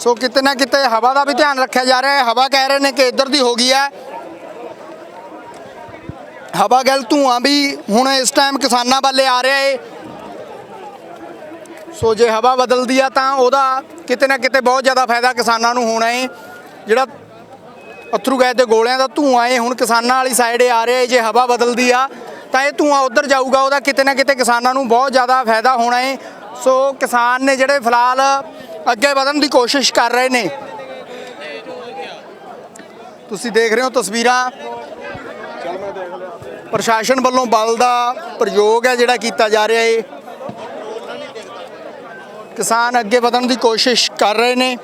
ਸੋ ਕਿਤੇ ਨਾ ਕਿਤੇ ਹਵਾ ਦਾ ਵੀ ਧਿਆਨ ਰੱਖਿਆ ਜਾ ਰਿਹਾ ਹੈ। ਹਵਾ ਕਹਿ ਰਹੇ ਨੇ ਕਿ ਇੱਧਰ ਦੀ ਹੋ ਗਈ ਹੈ। ਹਵਾ ਗੱਲ ਧੂਆਂ ਵੀ ਹੁਣ ਇਸ ਟਾਈਮ ਕਿਸਾਨਾਂ ਵੱਲੇ ਆ ਰਿਹਾ ਏ ਸੋ ਜੇ ਹਵਾ ਬਦਲਦੀ ਆ ਤਾਂ ਉਹਦਾ ਕਿਤੇ ਨਾ ਕਿਤੇ ਬਹੁਤ ਜ਼ਿਆਦਾ ਫਾਇਦਾ ਕਿਸਾਨਾਂ ਨੂੰ ਹੋਣਾ ਏ ਜਿਹੜਾ ਅਥਰੂ ਗੈਸ ਦੇ ਗੋਲਿਆਂ ਦਾ ਧੂਆਂ ਏ ਹੁਣ ਕਿਸਾਨਾਂ ਵਾਲੀ ਸਾਈਡ ਆ ਰਿਹਾ ਏ ਜੇ ਹਵਾ ਬਦਲਦੀ ਆ, ਤਾਂ ਇਹ ਧੂਆਂ ਉੱਧਰ ਜਾਊਗਾ, ਉਹਦਾ ਕਿਤੇ ਨਾ ਕਿਤੇ ਕਿਸਾਨਾਂ ਨੂੰ ਬਹੁਤ ਜ਼ਿਆਦਾ ਫਾਇਦਾ ਹੋਣਾ ਏ ਸੋ ਕਿਸਾਨ ਨੇ ਜਿਹੜੇ ਫਿਲਹਾਲ ਅੱਗੇ ਵਧਣ ਦੀ ਕੋਸ਼ਿਸ਼ ਕਰ ਰਹੇ ਨੇ। ਤੁਸੀਂ ਦੇਖ ਰਹੇ ਹੋ ਤਸਵੀਰਾਂ। ਪ੍ਰਸ਼ਾਸਨ ਵੱਲੋਂ ਬਲ ਦਾ ਪ੍ਰਯੋਗ ਹੈ, ਜਿਹੜਾ ਕੀਤਾ ਜਾ ਰਿਹਾ ਏ ਕਿਸਾਨ ਅੱਗੇ ਵਧਣ ਦੀ ਕੋਸ਼ਿਸ਼ ਕਰ ਰਹੇ ਨੇ।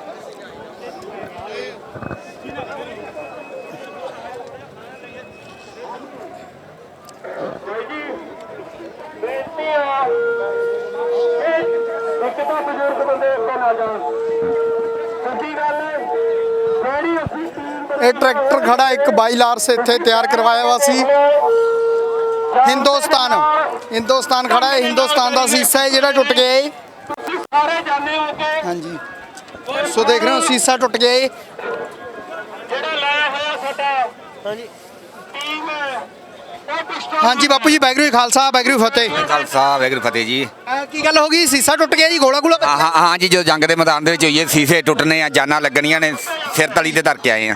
ਇਹ ਟਰੈਕਟਰ ਖੜਾ ਇੱਕ ਬਾਈ ਲਾਰਸ ਇੱਥੇ ਤਿਆਰ ਕਰਵਾਇਆ ਵਾ ਸੀ। ਹਿੰਦੁਸਤਾਨ ਹਿੰਦੁਸਤਾਨ ਖੜਾ ਹੈ। ਹਿੰਦੁਸਤਾਨ ਦਾ ਸੀਸਾ ਹੈ ਜਿਹੜਾ ਟੁੱਟ ਗਿਆ ਹੈ
ਸਾਰੇ ਜਾਣੇ ਹੋਗੇ
ਹਾਂਜੀ। ਸੋ ਦੇਖ ਰਹੇ ਹੋ ਸੀਸਾ ਟੁੱਟ ਗਿਆ ਹੈ
ਜਿਹੜਾ ਲਾਇਆ ਹੋਇਆ ਸਾਡਾ ਹਾਂਜੀ ਟੀਮ
ਹਾਂਜੀ ਬਾਪੂ ਜੀ ਬੈਗਰੂ ਖਾਲਸਾ ਬੈਗਰੂ ਫਤਿਹ
ਖਾਲਸਾ ਵੈਗਰੂ ਫਤਿਹ ਜੀ।
ਅਹ ਕੀ ਗੱਲ ਹੋ ਗਈ? ਸੀਸਾ ਟੁੱਟ ਗਿਆ ਜੀ ਗੋਲਾ ਗੋਲਾ?
ਹਾਂ ਹਾਂ- ਹਾਂ ਜੀ ਜਦੋਂ ਜੰਗ ਦੇ ਮੈਦਾਨ ਦੇ ਵਿੱਚ ਹੋਈਏ ਸੀਸੇ ਟੁੱਟਨੇ ਆ ਜਾਨਾਂ ਲੱਗਣੀਆਂ ਨੇ ਸਿਰ ਤਲੀ ਤੇ ਧਰ ਕੇ ਆਏ ਆ।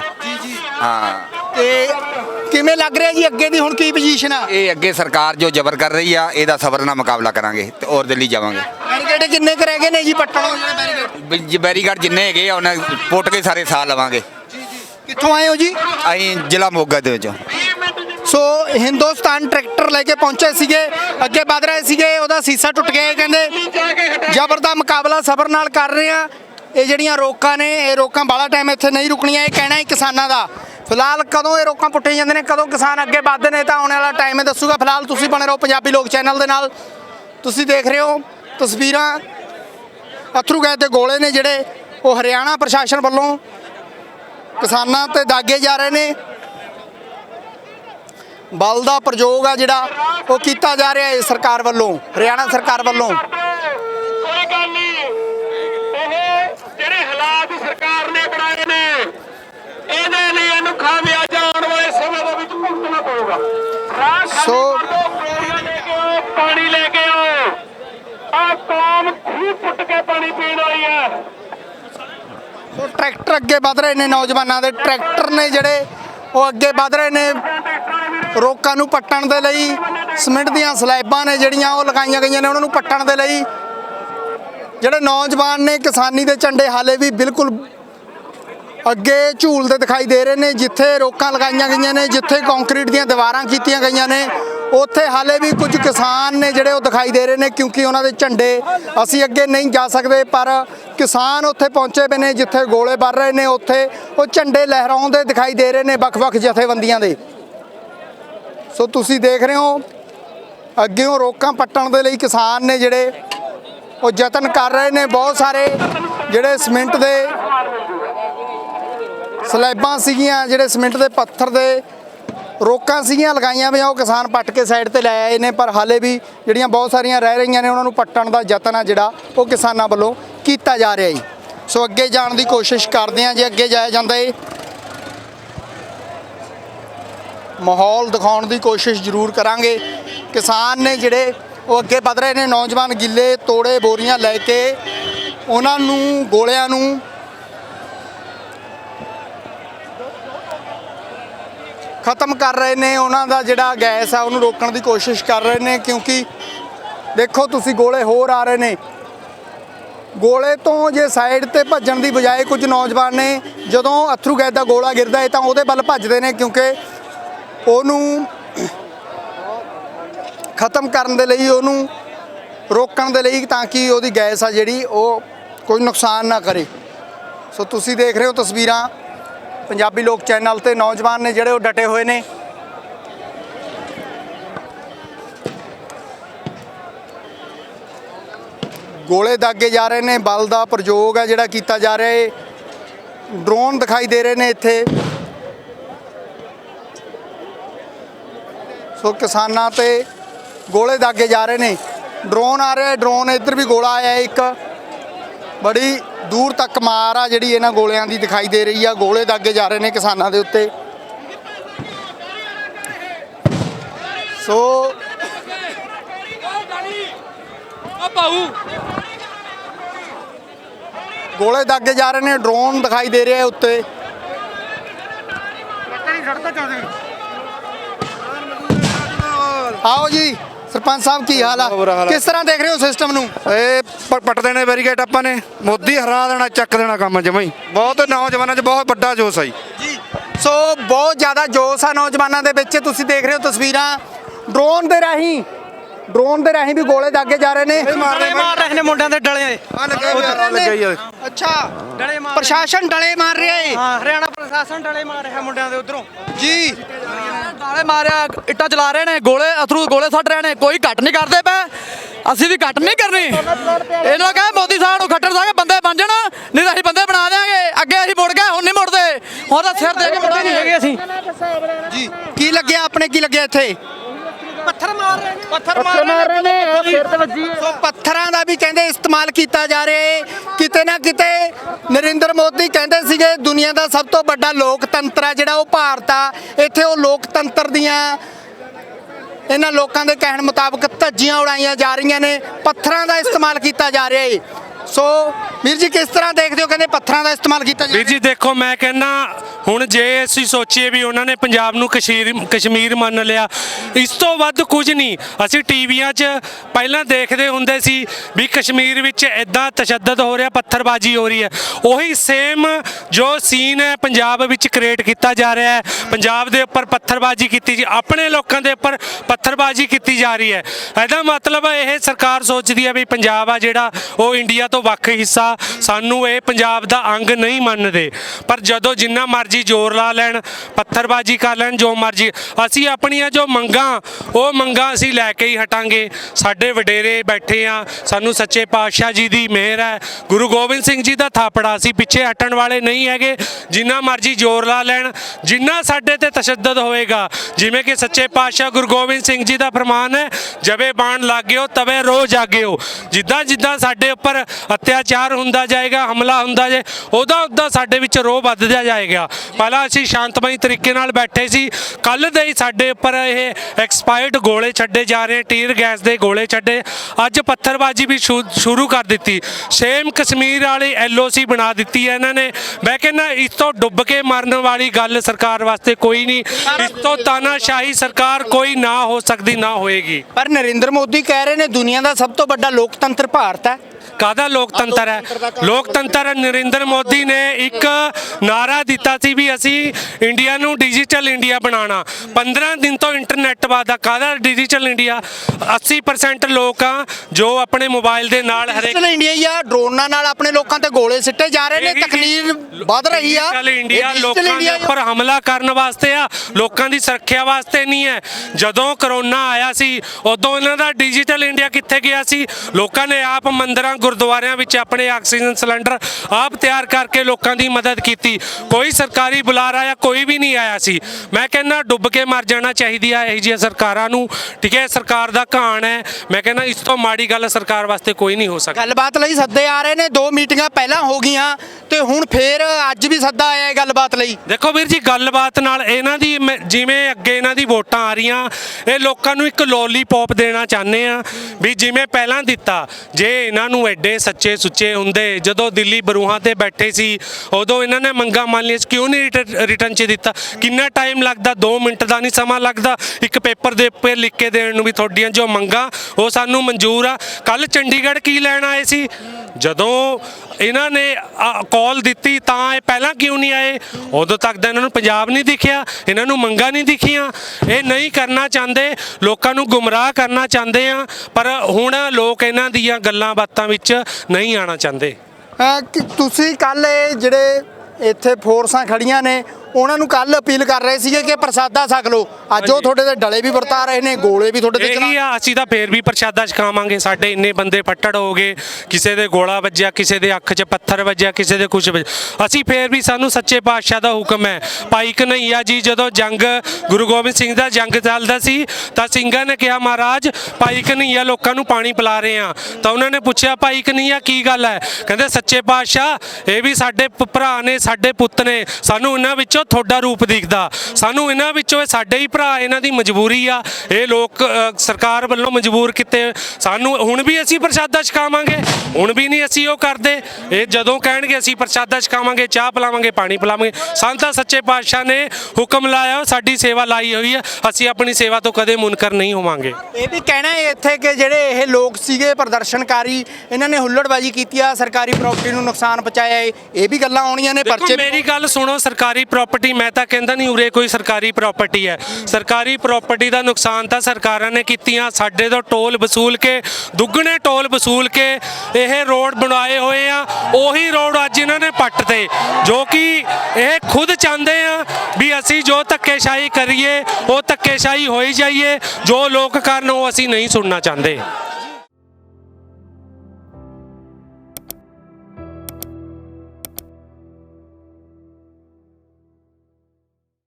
ਹਾਂ।
ਤੇ ਕਿਵੇਂ ਲੱਗ ਰਿਹਾ ਜੀ ਅੱਗੇ ਦੀ ਹੁਣ ਕੀ ਪੋਜੀਸ਼ਨ ਆ?
ਇਹ ਅੱਗੇ ਸਰਕਾਰ ਜੋ ਜ਼ਬਰ ਕਰ ਰਹੀ ਆ ਇਹਦਾ ਸਬਰ ਨਾਲ ਮੁਕਾਬਲਾ ਕਰਾਂਗੇ ਤੇ ਔਰ ਦਿੱਲੀ ਜਾਵਾਂਗੇ।
ਬੈਰੀਕੇਡ ਕਿੰਨੇ ਕੁ ਰਹਿ ਗਏ ਨੇ ਜੀ ਪੱਟਣ? ਨੂੰ ਜਿਹੜੇ ਬੈਰੀਕੇਡ
ਬੈਰੀਗਾਰਡ ਜਿੰਨੇ ਹੈਗੇ ਆ ਉਹਨਾਂ ਪੁੱਟ ਕੇ ਸਾਰੇ ਸਾਹ ਲਵਾਂਗੇ।
ਕਿੱਥੋਂ ਆਏ ਹੋ ਜੀ?
ਅਸੀਂ ਜ਼ਿਲ੍ਹਾ ਮੋਗਾ ਦੇ ਵਿੱਚੋਂ।
ਸੋ ਹਿੰਦੁਸਤਾਨ ਟਰੈਕਟਰ ਲੈ ਕੇ ਪਹੁੰਚੇ ਸੀਗੇ ਅੱਗੇ ਵਧ ਰਹੇ ਸੀਗੇ ਉਹਦਾ ਸੀਸਾ ਟੁੱਟ ਗਿਆ ਇਹ ਕਹਿੰਦੇ। ਜ਼ਬਰ ਦਾ ਮੁਕਾਬਲਾ ਸਬਰ ਨਾਲ ਕਰ ਰਹੇ ਆ। ਇਹ ਜਿਹੜੀਆਂ ਰੋਕਾਂ ਨੇ, ਇਹ ਰੋਕਾਂ ਬਾਲਾ ਟਾਈਮ ਇੱਥੇ ਨਹੀਂ ਰੁਕਣੀਆਂ, ਇਹ ਕਹਿਣਾ ਹੈ ਕਿਸਾਨਾਂ ਦਾ। ਫਿਲਹਾਲ ਕਦੋਂ ਇਹ ਰੋਕਾਂ ਪੁੱਟੀਆਂ ਜਾਂਦੇ ਨੇ, ਕਦੋਂ ਕਿਸਾਨ ਅੱਗੇ ਵੱਧਦੇ ਨੇ ਤਾਂ ਆਉਣ ਵਾਲਾ ਟਾਈਮ ਹੀ ਦੱਸੂਗਾ। ਫਿਲਹਾਲ ਤੁਸੀਂ ਬਣੇ ਰਹੋ ਪੰਜਾਬੀ ਲੋਕ ਚੈਨਲ ਦੇ ਨਾਲ। ਤੁਸੀਂ ਦੇਖ ਰਹੇ ਹੋ ਤਸਵੀਰਾਂ ਅਥਰੂ ਗੈਸ ਦੇ ਗੋਲੇ ਨੇ ਜਿਹੜੇ ਉਹ ਹਰਿਆਣਾ ਪ੍ਰਸ਼ਾਸਨ ਵੱਲੋਂ ਕਿਸਾਨਾਂ ਤੇ ਦਾਗੇ ਜਾ ਰਹੇ ਨੇ। ਬਲ ਦਾ ਪ੍ਰਯੋਗ ਆ ਜਿਹੜਾ ਉਹ ਕੀਤਾ ਜਾ ਰਿਹਾ ਹੈ ਸਰਕਾਰ ਵੱਲੋਂ, ਹਰਿਆਣਾ ਸਰਕਾਰ ਵੱਲੋਂ।
ਕੋਈ ਗੱਲ ਨਹੀਂ। ਸਰਕਾਰ ਨੇ ਬਣਾਏ ਨੇ। ਇਹਦੇ ਲਈ ਇਹਨੂੰ ਖਾਮਿਆਜਾ ਆਉਣ ਵਾਲੇ ਸਮੇਂ ਦੇ ਵਿੱਚ ਭੁਗਤਣਾ ਪਊਗਾ। ਰਾਹ ਖਾਲੀ
ਸੋ-
ਕਰ ਦਿਓ, ਗੋਲੀਆਂ ਲੈ ਕੇ ਆਓ ਪਾਣੀ ਲੈ ਕੇ ਆਓ। ਆ ਕੌਮ ਖੂਹ ਪੁੱਟ ਕੇ ਪਾਣੀ ਪੀਣ ਆਈ ਹੈ।
ਸੋ ਟਰੈਕਟਰ ਅੱਗੇ ਵਧ ਰਹੇ ਨੇ ਨੌਜਵਾਨਾਂ ਦੇ। ਟਰੈਕਟਰ ਨੇ ਜਿਹੜੇ ਉਹ ਅੱਗੇ ਵਧ ਰਹੇ ਨੇ। ਰੋਕਾਂ ਨੂੰ ਪੱਟਣ ਦੇ ਲਈ ਸਿਮੈਂਟ ਦੀਆਂ ਸਲੈਬਾਂ ਨੇ ਜਿਹੜੀਆਂ ਉਹ ਲਗਾਈਆਂ ਗਈਆਂ ਨੇ ਉਹਨਾਂ ਨੂੰ ਪੱਟਣ ਦੇ ਲਈ। ਜਿਹੜੇ ਨੌਜਵਾਨ ਨੇ, ਕਿਸਾਨੀ ਦੇ ਝੰਡੇ ਹਾਲੇ ਵੀ ਬਿਲਕੁਲ ਅੱਗੇ ਝੂਲਦੇ ਦਿਖਾਈ ਦੇ ਰਹੇ ਨੇ, ਜਿੱਥੇ ਰੋਕਾਂ ਲਗਾਈਆਂ ਗਈਆਂ ਨੇ, ਜਿੱਥੇ ਕੰਕਰੀਟ ਦੀਆਂ ਦੀਵਾਰਾਂ ਕੀਤੀਆਂ ਗਈਆਂ ਨੇ, ਉੱਥੇ ਹਾਲੇ ਵੀ ਕੁਝ ਕਿਸਾਨ ਨੇ ਜਿਹੜੇ ਉਹ ਦਿਖਾਈ ਦੇ ਰਹੇ ਨੇ, ਕਿਉਂਕਿ ਉਹਨਾਂ ਦੇ ਝੰਡੇ ਅਸੀਂ ਅੱਗੇ ਨਹੀਂ ਜਾ ਸਕਦੇ, ਪਰ ਕਿਸਾਨ ਉੱਥੇ ਪਹੁੰਚੇ ਪਏ ਨੇ, ਜਿੱਥੇ ਗੋਲੇ ਵੱਧ ਰਹੇ ਨੇ, ਉੱਥੇ ਉਹ ਝੰਡੇ ਲਹਿਰਾਉਂਦੇ ਦਿਖਾਈ ਦੇ ਰਹੇ ਨੇ ਵੱਖ-ਵੱਖ ਜਥੇਬੰਦੀਆਂ ਦੇ। ਸੋ ਤੁਸੀਂ ਦੇਖ ਰਹੇ ਹੋ ਅੱਗੇ ਉਹ ਰੋਕਾਂ ਪੱਟਣ ਦੇ ਲਈ ਕਿਸਾਨ ਨੇ ਜਿਹੜੇ ਉਹ ਯਤਨ ਕਰ ਰਹੇ ਨੇ ਬਹੁਤ ਸਾਰੇ ਜਿਹੜੇ ਸਿਮੈਂਟ ਦੇ ਸਲੈਬਾਂ ਸੀਗੀਆਂ, ਜਿਹੜੇ ਸਿਮੈਂਟ ਦੇ ਪੱਥਰ ਦੇ ਰੋਕਾਂ ਸੀਗੀਆਂ, ਲਗਾਈਆਂ ਹੋਈਆਂ ਉਹ ਕਿਸਾਨ ਪੱਟ ਕੇ ਸਾਈਡ ਤੇ ਲੈ ਆਏ ਨੇ, ਪਰ ਹਾਲੇ ਵੀ ਜਿਹੜੀਆਂ ਬਹੁਤ ਸਾਰੀਆਂ ਰਹਿ ਰਹੀਆਂ ਨੇ, ਉਹਨਾਂ ਨੂੰ ਪੱਟਣ ਦਾ ਯਤਨ ਆ ਜਿਹੜਾ, ਉਹ ਕਿਸਾਨਾਂ ਵੱਲੋਂ ਕੀਤਾ ਜਾ ਰਿਹਾ ਜੀ। ਸੋ ਅੱਗੇ ਜਾਣ ਦੀ ਕੋਸ਼ਿਸ਼ ਕਰਦੇ ਆ ਜੇ, ਅੱਗੇ ਜਾਇਆ ਜਾਂਦਾ ਏ। ਮਾਹੌਲ ਦਿਖਾਉਣ ਦੀ ਕੋਸ਼ਿਸ਼ ਜ਼ਰੂਰ ਕਰਾਂਗੇ। ਕਿਸਾਨ ਨੇ ਜਿਹੜੇ ਉਹ ਅੱਗੇ ਵਧ ਰਹੇ ਨੇ, ਨੌਜਵਾਨ ਗਿੱਲੇ, ਤੋੜੇ, ਬੋਰੀਆਂ ਲੈ ਕੇ ਉਹਨਾਂ ਨੂੰ, ਗੋਲਿਆਂ ਨੂੰ। ਖਤਮ ਕਰ ਰਹੇ ਨੇ, ਉਹਨਾਂ ਦਾ ਜਿਹੜਾ ਗੈਸ ਆ, ਉਹਨੂੰ ਰੋਕਣ ਦੀ ਕੋਸ਼ਿਸ਼ ਕਰ ਰਹੇ ਨੇ, ਕਿਉਂਕਿ ਦੇਖੋ ਤੁਸੀਂ ਗੋਲੇ ਹੋਰ ਆ ਰਹੇ ਨੇ। ਗੋਲੇ ਤੋਂ ਜੇ ਸਾਈਡ ਤੇ ਭੱਜਣ ਦੀ ਬਜਾਏ ਕੁਝ ਨੌਜਵਾਨ ਨੇ, ਜਦੋਂ ਅਥਰੂ ਗੈਸ ਦਾ ਗੋਲਾ ਗਿਰਦਾ ਹੈ ਤਾਂ ਉਹਦੇ ਵੱਲ ਭੱਜਦੇ ਨੇ, ਕਿਉਂਕਿ ਉਹਨੂੰ ਖਤਮ ਕਰਨ ਦੇ ਲਈ ਉਹਨੂੰ ਰੋਕਣ ਦੇ ਲਈ ਤਾਂ ਕਿ ਉਹਦੀ ਗੈਸ ਆ ਜਿਹੜੀ ਉਹ ਕੋਈ ਨੁਕਸਾਨ ਨਾ ਕਰੇ। ਸੋ ਤੁਸੀਂ ਦੇਖ ਰਹੇ ਹੋ ਤਸਵੀਰਾਂ ਪੰਜਾਬੀ ਲੋਕ ਚੈਨਲ ਤੇ ਨੌਜਵਾਨ ਨੇ ਜਿਹੜੇ ਉਹ ਡਟੇ ਹੋਏ ਨੇ। ਗੋਲੇ ਦਾਗੇ ਜਾ ਰਹੇ ਨੇ, ਬਲ ਦਾ ਪ੍ਰਯੋਗ ਹੈ ਜਿਹੜਾ ਕੀਤਾ ਜਾ ਰਿਹਾ ਹੈ ਡਰੋਨ ਦਿਖਾਈ ਦੇ ਰਹੇ ਨੇ ਇੱਥੇ। ਸੋ ਕਿਸਾਨਾਂ ਤੇ ਗੋਲੇ ਦਾਗੇ ਜਾ ਰਹੇ ਨੇ। ਡਰੋਨ ਆ ਰਿਹਾ ਡਰੋਨ ਇੱਧਰ ਵੀ ਗੋਲਾ ਆਇਆ ਇੱਕ। ਬੜੀ ਦੂਰ ਤੱਕ ਮਾਰ ਆ ਜਿਹੜੀ ਇਹਨਾਂ ਗੋਲਿਆਂ ਦੀ ਦਿਖਾਈ ਦੇ ਰਹੀ ਆ। ਗੋਲੇ ਦਾਗੇ ਜਾ ਰਹੇ ਨੇ ਕਿਸਾਨਾਂ ਦੇ ਉੱਤੇ। ਸੋ
ਆ
ਗੋਲੇ ਦਾਗੇ ਜਾ ਰਹੇ ਨੇ, ਡਰੋਨ ਦਿਖਾਈ ਦੇ ਰਿਹਾ ਉੱਤੇ। ਆਓ ਜੀ। ਸਰਪੰਚ ਸਾਹਿਬ ਕੀ ਹਾਲ ਆ? ਕਿਸ ਤਰ੍ਹਾਂ ਦੇਖ ਰਹੇ ਹੋ ਸਿਸਟਮ ਨੂੰ?
ਇਹ ਪੱਟ ਦੇਣੇ ਬੈਰੀਗੇਟ ਆਪਾਂ ਨੇ। ਮੋਦੀ ਹਰਾ ਦੇਣਾ ਚੱਕ ਦੇਣਾ ਕੰਮ ਜਮਾਂ ਹੀ। ਬਹੁਤ ਨੌਜਵਾਨਾਂ 'ਚ ਬਹੁਤ ਵੱਡਾ ਜੋਸ਼ ਆ ਜੀ।
ਸੋ ਬਹੁਤ ਜ਼ਿਆਦਾ ਜੋਸ਼ ਆ ਨੌਜਵਾਨਾਂ ਦੇ ਵਿੱਚ। ਤੁਸੀਂ ਦੇਖ ਰਹੇ ਹੋ ਤਸਵੀਰਾਂ। ਡਰੋਨ ਦੇ ਰਾਹੀਂ ਡਰੋਨ ਦੇ ਰਾਹੀਂ ਵੀ ਗੋਲੇ ਦਾਗੇ ਜਾ ਰਹੇ ਨੇ।
ਮਾਰ
ਰਹੇ ਨੇ। ਮੁੰਡਿਆਂ ਦੇ ਡਲੇ।
ਪ੍ਰਸ਼ਾਸਨ ਡਲੇ ਮਾਰ ਰਿਹਾ
ਹਾਂ ਹਰਿਆਣਾ ਪ੍ਰਸ਼ਾਸਨ ਡਲੇ ਮਾਰ ਰਿਹਾ ਮੁੰਡਿਆਂ ਦੇ ਉਧਰੋਂ।
ਜੀ।
ਗਾਲੇ ਮਾਰਿਆ ਇੱਟਾਂ ਚਲਾ ਰਹੇ ਨੇ ਗੋਲੇ ਅਥਰੂ ਗੋਲੇ ਛੱਡ ਰਹੇ ਨੇ ਕੋਈ ਘੱਟ ਨਹੀਂ ਕਰਦੇ ਪਏ। ਅਸੀਂ ਵੀ ਘੱਟ ਨਹੀਂ ਕਰਨੀ। ਇਹਨਾਂ ਕਹੇ ਮੋਦੀ ਸਾਹਿਬ ਨੂੰ ਖੱਟਰ ਸਾਹਿਬ ਬੰਦੇ ਬਣ ਜਾਣ ਨਹੀਂ ਤਾਂ ਅਸੀਂ ਬੰਦੇ ਬਣਾ ਦੇਾਂਗੇ ਅੱਗੇ ਅਸੀਂ ਮੁੜ ਗਏ ਹੁਣ ਨਹੀਂ ਮੁੜਦੇ। ਹੁਣ ਤਾਂ ਸਿਰ ਦੇ ਕੇ ਮੁੜਦੇ ਨਹੀਂ ਹੈਗੇ ਅਸੀਂ।
ਜੀ ਕੀ ਲੱਗਿਆ ਆਪਣੇ ਕੀ ਲੱਗਿਆ ਇੱਥੇ?
ਪੱਥਰ ਮਾਰ ਰਹੇ ਨੇ ਪੱਥਰ ਮਾਰ ਰਹੇ ਨੇ ਸਿਰ ਤੇ ਵੱਜੀ
ਸੋ ਪੱਥਰਾਂ ਦਾ ਵੀ ਕਹਿੰਦੇ ਇਸਤੇਮਾਲ ਕੀਤਾ ਜਾ ਰਿਹਾ ਹੈ ਕਿਤੇ ਨਾ ਕਿਤੇ ਨਰਿੰਦਰ ਮੋਦੀ ਕਹਿੰਦੇ ਸੀਗੇ ਦੁਨੀਆ ਦਾ ਸਭ ਤੋਂ ਵੱਡਾ ਲੋਕਤੰਤਰ ਹੈ ਜਿਹੜਾ ਉਹ ਭਾਰਤ ਆ। ਇੱਥੇ ਉਹ ਲੋਕਤੰਤਰ ਦੀਆਂ ਇਹਨਾਂ ਲੋਕਾਂ ਦੇ ਕਹਿਣ ਮੁਤਾਬਕ ਧੱਜੀਆਂ ਉਡਾਈਆਂ ਜਾ ਰਹੀਆਂ ਨੇ। ਪੱਥਰਾਂ ਦਾ ਇਸਤੇਮਾਲ ਕੀਤਾ ਜਾ ਰਿਹਾ ਹੈ ਸੋ ਵੀਰ ਜੀ ਕਿਸ ਤਰ੍ਹਾਂ ਦੇਖਦੇ ਹੋ? ਕਹਿੰਦੇ ਪੱਥਰਾਂ ਦਾ ਇਸਤੇਮਾਲ ਕੀਤਾ ਜਾ
ਵੀਰ ਜੀ ਦੇਖੋ ਮੈਂ ਕਹਿੰਦਾ ਹੁਣ ਜੇ ਅਸੀਂ ਸੋਚੀਏ ਵੀ ਉਹਨਾਂ ਨੇ ਪੰਜਾਬ ਨੂੰ ਕਸ਼ਮੀਰ ਕਸ਼ਮੀਰ ਮੰਨ ਲਿਆ ਇਸ ਤੋਂ ਵੱਧ ਕੁਝ ਨਹੀਂ। ਅਸੀਂ ਟੀਵੀਆਂ 'ਚ ਪਹਿਲਾਂ ਦੇਖਦੇ ਹੁੰਦੇ ਸੀ ਵੀ ਕਸ਼ਮੀਰ ਵਿੱਚ ਐਦਾਂ ਤਸ਼ੱਦਦ ਹੋ ਰਿਹਾ ਪੱਥਰਬਾਜ਼ੀ ਹੋ ਰਹੀ ਹੈ। ਉਹੀ ਸੇਮ ਜੋ ਸੀਨ ਹੈ ਪੰਜਾਬ ਵਿੱਚ ਕ੍ਰੀਏਟ ਕੀਤਾ ਜਾ ਰਿਹਾ ਹੈ। ਪੰਜਾਬ ਦੇ ਉੱਪਰ ਪੱਥਰਬਾਜ਼ੀ ਕੀਤੀ ਜੀ ਆਪਣੇ ਲੋਕਾਂ ਦੇ ਉੱਪਰ ਪੱਥਰਬਾਜ਼ੀ ਕੀਤੀ ਜਾ ਰਹੀ ਹੈ। ਇਹਦਾ ਮਤਲਬ ਇਹ ਸਰਕਾਰ ਸੋਚਦੀ ਹੈ ਵੀ ਪੰਜਾਬ ਆ ਜਿਹੜਾ ਉਹ ਇੰਡੀਆ ਤੋਂ ਵੱਖ ਹਿੱਸਾ ਸਾਨੂੰ ਇਹ ਪੰਜਾਬ ਦਾ ਅੰਗ ਨਹੀਂ ਮੰਨਦੇ। ਪਰ ਜਦੋਂ ਜਿੰਨਾ ਮਰਜ਼ੀ ਜ਼ੋਰ ਲਾ ਲੈਣ, ਪੱਥਰਬਾਜ਼ੀ ਕਰ ਲੈਣ, ਜੋ ਮਰਜ਼ੀ, ਅਸੀਂ ਆਪਣੀਆਂ ਜੋ ਮੰਗਾਂ, ਉਹ ਮੰਗਾਂ ਅਸੀਂ ਲੈ ਕੇ ਹੀ ਹਟਾਂਗੇ। ਸਾਡੇ ਵਡੇਰੇ ਬੈਠੇ ਆ, ਸਾਨੂੰ ਸੱਚੇ ਪਾਤਸ਼ਾਹ ਜੀ ਦੀ ਮਿਹਰ ਹੈ। ਗੁਰੂ ਗੋਬਿੰਦ ਸਿੰਘ ਜੀ ਦਾ ਥਾਪੜਾ ਅਸੀਂ ਪਿੱਛੇ ਹਟਣ ਵਾਲੇ ਨਹੀਂ ਹੈਗੇ। ਜਿੰਨਾ ਮਰਜ਼ੀ ਜ਼ੋਰ ਲਾ ਲੈਣ, ਜਿੰਨਾ ਸਾਡੇ ਤੇ ਤਸ਼ੱਦਦ ਹੋਏਗਾ। ਜਿਵੇਂ ਕਿ ਸੱਚੇ ਪਾਤਸ਼ਾਹ ਗੁਰੂ ਗੋਬਿੰਦ ਸਿੰਘ ਜੀ ਦਾ ਫਰਮਾਨ ਹੈ, ਜਵੇ ਬਾਣ ਲੱਗਿਓ ਤਵੇ ਰੋ ਜਾਗਿਓ। ਜਿੱਦਾਂ ਜਿੱਦਾਂ ਸਾਡੇ ਉੱਪਰ ਅਤਿਆਚਾਰ ਹੁੰਦਾ ਜਾਏਗਾ, ਹਮਲਾ ਹੁੰਦਾ ਜਾਏ, ਉਹਦਾ ਉਹਦਾ ਸਾਡੇ ਵਿੱਚ ਰੋਹ ਵੱਧਦਾ ਜਾਏਗਾ। ਪਹਿਲਾਂ ਅਸੀਂ ਸ਼ਾਂਤਮਈ ਤਰੀਕੇ ਨਾਲ ਬੈਠੇ ਸੀ ਕੱਲ ਦੇ ਹੀ ਸਾਡੇ ਉੱਪਰ ਇਹ ਐਕਸਪਾਇਰਡ ਗੋਲੇ ਛੱਡੇ ਜਾ ਰਹੇ ਟੀਰ ਗੈਸ ਦੇ ਗੋਲੇ ਛੱਡੇ, ਅੱਜ ਪੱਥਰਬਾਜ਼ੀ ਵੀ ਸ਼ੁ- ਸ਼ੁਰੂ ਕਰ ਦਿੱਤੀ। ਸੇਮ ਕਸ਼ਮੀਰ ਵਾਲੀ ਐਲਓਸੀ ਬਣਾ ਦਿੱਤੀ ਹੈ ਇਹਨਾਂ ਨੇ। ਮੈਂ ਕਹਿੰਦਾ, ਇਸ ਤੋਂ ਡੁੱਬ ਕੇ ਮਰਨ ਵਾਲੀ ਗੱਲ ਸਰਕਾਰ ਵਾਸਤੇ ਕੋਈ ਨਹੀਂ। ਇਸ ਤੋਂ ਤਾਨਾਸ਼ਾਹੀ ਸਰਕਾਰ ਕੋਈ ਨਾ ਹੋ ਸਕਦੀ, ਨਾ ਹੋਏਗੀ।
ਪਰ ਨਰਿੰਦਰ ਮੋਦੀ ਕਹਿ ਰਹੇ ਨੇ, ਦੁਨੀਆ ਦਾ ਸਭ ਤੋਂ ਵੱਡਾ ਲੋਕਤੰਤਰ ਭਾਰਤ ਹੈ।
ਕਾਹਦਾ ਲੋਕਤੰਤਰ ਹੈ? ਲੋਕਤੰਤਰ ਨਰਿੰਦਰ ਮੋਦੀ ਨੇ ਇੱਕ ਨਾਰਾ ਦਿੱਤਾ ਸੀ ਵੀ ਅਸੀਂ ਇੰਡੀਆ ਨੂੰ ਡਿਜੀਟਲ ਇੰਡੀਆ ਬਣਾਉਣਾ। 15 ਦਿਨ ਤੋਂ ਇੰਟਰਨੈਟ ਵਾਦਾ ਕਾਹਦਾ ਡਿਜੀਟਲ ਇੰਡੀਆ? 80% ਲੋਕ ਆ ਜੋ ਆਪਣੇ ਮੋਬਾਈਲ ਦੇ ਨਾਲ ਹਰੇਕ
ਡਿਜੀਟਲ ਇੰਡੀਆ ਆ ਡਰੋਨਾਂ ਨਾਲ ਆਪਣੇ ਲੋਕਾਂ ਤੇ ਗੋਲੇ ਸਿੱਟੇ ਜਾ ਰਹੇ ਨੇ ਤਕਲੀਰ ਵੱਧ ਰਹੀ ਆ।
ਡਿਜੀਟਲ ਇੰਡੀਆ ਲੋਕਾਂ ਦੇ। ਉੱਪਰ ਹਮਲਾ ਕਰਨ ਵਾਸਤੇ ਆ ਲੋਕਾਂ ਦੀ ਸੁਰੱਖਿਆ ਵਾਸਤੇ ਨਹੀਂ ਹੈ। ਜਦੋਂ ਕਰੋਨਾ ਆਇਆ ਸੀ ਉਦੋਂ ਇਹਨਾਂ ਦਾ ਡਿਜੀਟਲ ਇੰਡੀਆ ਕਿੱਥੇ ਗਿਆ ਸੀ? ਲੋਕਾਂ ਨੇ ਆਪ ਮੰਦਰਾਂ ਗੁਰਦੁਆਰਿਆਂ ਵਿੱਚ ਆਪਣੇ ਆਕਸੀਜਨ ਸਿਲੰਡਰ ਆਪ ਤਿਆਰ ਕਰਕੇ ਲੋਕਾਂ ਦੀ ਮਦਦ ਕੀਤੀ। ਕੋਈ ਸਰਕਾਰੀ ਬੁਲਾਰਾ ਜਾਂ ਕੋਈ ਵੀ ਨਹੀਂ ਆਇਆ ਸੀ। ਮੈਂ ਕਹਿੰਦਾ ਡੁੱਬ ਕੇ ਮਰ ਜਾਣਾ ਚਾਹੀਦੀ ਆ ਇਹ ਜਿਹੀਆਂ ਸਰਕਾਰਾਂ ਨੂੰ। ਠੀਕ ਹੈ ਸਰਕਾਰ ਦਾ ਕਹਾਣ ਹੈ। ਮੈਂ ਕਹਿੰਦਾ ਇਸ ਤੋਂ ਮਾੜੀ ਗੱਲ ਸਰਕਾਰ ਵਾਸਤੇ ਕੋਈ ਨਹੀਂ ਹੋ ਸਕਦੀ।
ਗੱਲਬਾਤ ਲਈ ਸੱਦੇ ਆ ਰਹੇ ਨੇ। ਦੋ ਮੀਟਿੰਗਾਂ ਪਹਿਲਾਂ ਹੋ ਗਈਆਂ ਤੇ ਹੁਣ ਫੇਰ ਅੱਜ ਵੀ ਸੱਦਾ ਆਇਆ ਹੈ ਗੱਲਬਾਤ ਲਈ।
ਦੇਖੋ ਵੀਰ ਜੀ ਗੱਲਬਾਤ ਨਾਲ ਇਹਨਾਂ ਦੀ ਜਿਵੇਂ ਅੱਗੇ ਇਹਨਾਂ ਦੀ ਵੋਟਾਂ ਆ ਰਹੀਆਂ ਇਹ ਲੋਕਾਂ ਨੂੰ ਇੱਕ ਲੋਲੀਪੌਪ ਦੇਣਾ ਚਾਹੁੰਦੇ ਆ ਵੀ ਜਿਵੇਂ ਪਹਿਲਾਂ ਦਿੱਤਾ ਜੇ ਇਹਨਾਂ ਨੂੰ ਐਡੇ ਸੱਚੇ ਸੁੱਚੇ ਹੁੰਦੇ ਜਦੋਂ ਦਿੱਲੀ ਬਰੂਹਾਂ ਤੇ ਬੈਠੇ ਸੀ ਉਦੋਂ ਇਹਨਾਂ ਨੇ ਮੰਗਾ ਮੰਨ ਲਈਆਂ ਸੀ, ਕਿਉਂ ਨਹੀਂ ਰਿਟਰਨ ਚ ਦਿੱਤਾ? ਕਿੰਨਾ ਟਾਈਮ ਲੱਗਦਾ? 2 ਮਿੰਟ ਦਾ ਨਹੀਂ ਸਮਾਂ ਲੱਗਦਾ। ਇੱਕ ਪੇਪਰ ਦੇ ਉੱਪਰ ਲਿਖ ਕੇ ਦੇਣ ਨੂੰ ਵੀ ਤੁਹਾਡੀਆਂ ਜੋ ਮੰਗਾਂ ਉਹ ਸਾਨੂੰ ਮਨਜ਼ੂਰ ਆ। ਕੱਲ ਚੰਡੀਗੜ੍ਹ ਕੀ ਲੈਣ ਆਏ ਸੀ? ਜਦੋਂ ਇਹਨਾਂ ਨੇ ਕਾਲ ਦਿੱਤੀ ਤਾਂ ਇਹ ਪਹਿਲਾਂ ਕਿਉਂ ਨਹੀਂ ਆਏ? ਉਦੋਂ ਤੱਕ ਤਾਂ ਇਹਨਾਂ ਨੂੰ ਪੰਜਾਬ ਨਹੀਂ ਦਿਖਿਆ, ਇਹਨਾਂ ਨੂੰ ਮੰਗਾ ਨਹੀਂ ਦਿਖੀਆਂ। ਇਹ ਨਹੀਂ ਕਰਨਾ ਚਾਹੁੰਦੇ, ਲੋਕਾਂ ਨੂੰ ਗੁੰਮਰਾਹ ਕਰਨਾ ਚਾਹੁੰਦੇ ਆ, ਪਰ ਹੁਣ ਲੋਕ ਇਹਨਾਂ ਦੀਆਂ ਗੱਲਾਂ ਬਾਤਾਂ ਵਿੱਚ ਨਹੀਂ ਆਣਾ ਚਾਹੁੰਦੇ।
ਤੁਸੀਂ ਕੱਲ ਜਿਹੜੇ ਇੱਥੇ ਫੋਰਸਾਂ ਖੜੀਆਂ ਨੇ ਉਹਨਾਂ ਨੂੰ ਕੱਲ ਅਪੀਲ ਕਰ ਰਹੇ ਸੀਗੇ ਕਿ ਪ੍ਰਸਾਦਾ ਛਕ ਲਓ। ਅੱਜ ਉਹ ਤੁਹਾਡੇ ਤੇ ਡਲੇ ਵੀ ਵਰਤਾ ਰਹੇ ਨੇ ਗੋਲੇ ਵੀ ਤੁਹਾਡੇ ਤੇ
ਇਹੀ
ਚਲਾ
ਆ? ਅਸੀਂ ਤਾਂ ਫੇਰ ਵੀ ਪ੍ਰਸ਼ਾਦਾ ਛਕਾਵਾਂਗੇ। ਸਾਡੇ ਇੰਨੇ ਬੰਦੇ ਫੱਟੜ ਹੋ ਗਏ। ਕਿਸੇ ਦੇ ਗੋਲਾ ਵੱਜਿਆ ਕਿਸੇ ਦੇ ਅੱਖ 'ਚ ਪੱਥਰ ਵੱਜਿਆ ਕਿਸੇ ਦੇ ਕੁਝ ਅਸੀਂ ਫੇਰ ਵੀ ਸਾਨੂੰ ਸੱਚੇ ਪਾਤਸ਼ਾਹ ਦਾ ਹੁਕਮ ਹੈ। ਭਾਈ ਕਨਈਆ ਜੀ ਜਦੋਂ ਜੰਗ ਗੁਰੂ ਗੋਬਿੰਦ ਸਿੰਘ ਦਾ ਜੰਗ ਚੱਲਦਾ ਸੀ ਤਾਂ ਸਿੰਘਾਂ ਨੇ ਕਿਹਾ ਮਹਾਰਾਜ ਭਾਈ ਕਨਈਆ ਲੋਕਾਂ ਨੂੰ ਪਾਣੀ ਪਿਲਾ ਰਹੇ ਆ ਤਾਂ ਉਹਨਾਂ ਨੇ ਪੁੱਛਿਆ ਭਾਈ ਕਨਈਆ ਕੀ ਗੱਲ ਹੈ? ਕਹਿੰਦੇ ਸੱਚੇ ਪਾਤਸ਼ਾਹ ਇਹ ਵੀ ਸਾਡੇ ਪ- ਭਰਾ ਨੇ ਸਾਡੇ ਪੁੱਤ ਨੇ। ਸਾਨੂੰ ਇਹਨਾਂ ਵਿੱਚੋਂ ਤੁਹਾਡਾ ਰੂਪ ਦਿਖਦਾ ਸਾਨੂੰ ਇਹਨਾਂ ਵਿੱਚੋਂ ਸਾਡੇ ਹੀ ਭਰਾ ਇਹਨਾਂ ਦੀ ਮਜਬੂਰੀ ਆ। ਇਹ ਲੋਕ ਸਰਕਾਰ ਵੱਲੋਂ ਮਜਬੂਰ ਕੀਤੇ। ਸਾਨੂੰ ਹੁਣ ਵੀ ਅਸੀਂ ਪ੍ਰਸ਼ਾਦਾ ਛਕਾਵਾਂਗੇ ਹੁਣ ਵੀ ਨਹੀਂ ਅਸੀਂ ਉਹ ਕਰਦੇ। ਇਹ ਜਦੋਂ ਕਹਿਣਗੇ ਅਸੀਂ ਪ੍ਰਸ਼ਾਦਾ ਛਕਾਵਾਂਗੇ ਚਾਹ ਪਿਲਾਵਾਂਗੇ ਪਾਣੀ ਪਿਲਾਵਾਂਗੇ। ਸਾਨੂੰ ਤਾਂ ਸੱਚੇ ਪਾਤਸ਼ਾਹ ਨੇ ਹੁਕਮ ਲਾਇਆ ਸਾਡੀ ਸੇਵਾ ਲਾਈ ਹੋਈ ਹੈ ਅਸੀਂ ਆਪਣੀ ਸੇਵਾ ਤੋਂ ਕਦੇ ਮੁਨਕਰ ਨਹੀਂ ਹੋਵਾਂਗੇ।
ਇਹ ਵੀ ਕਹਿਣਾ ਹੈ ਇੱਥੇ ਕਿ ਜਿਹੜੇ ਇਹ ਲੋਕ ਸੀਗੇ ਪ੍ਰਦਰਸ਼ਨਕਾਰੀ ਇਹਨਾਂ ਨੇ ਹੁੱਲੜਬਾਜੀ ਕੀਤੀ ਆ ਸਰਕਾਰੀ ਪ੍ਰਾਪਰਟੀ ਨੂੰ ਨੁਕਸਾਨ ਪਹੁੰਚਾਇਆ ਇਹ ਵੀ ਗੱਲਾਂ ਆਉਣੀਆਂ ਨੇ ਪਰਚੇ
ਮੇਰੀ ਗੱਲ ਸੁਣੋ ਸਰਕਾਰੀ ਪ੍ਰਾਪਰਟੀ ਮੈਂ ਤਾਂ ਕਹਿੰਦਾ ਨਹੀਂ ਉਰੇ ਕੋਈ ਸਰਕਾਰੀ ਪ੍ਰਾਪਰਟੀ ਹੈ। ਸਰਕਾਰੀ ਪ੍ਰਾਪਰਟੀ ਦਾ ਨੁਕਸਾਨ ਤਾਂ ਸਰਕਾਰਾਂ ਨੇ ਕੀਤੀਆਂ। ਸਾਡੇ ਤੋਂ ਟੋਲ ਵਸੂਲ ਕੇ, ਦੁੱਗਣੇ ਟੋਲ ਵਸੂਲ ਕੇ ਇਹ ਰੋਡ ਬਣਾਏ ਹੋਏ ਆ। ਉਹੀ ਰੋਡ ਅੱਜ ਇਹਨਾਂ ਨੇ ਪੱਟ ਤੇ, ਜੋ ਕਿ ਇਹ ਖੁਦ ਚਾਹੁੰਦੇ ਆ ਵੀ ਅਸੀਂ ਜੋ ਧੱਕੇਸ਼ਾਹੀ ਕਰੀਏ, ਉਹ ਧੱਕੇਸ਼ਾਹੀ ਹੋਈ ਜਾਈਏ। ਜੋ ਲੋਕ ਕਰਨ, ਉਹ ਅਸੀਂ ਨਹੀਂ ਸੁਣਨਾ ਚਾਹੁੰਦੇ।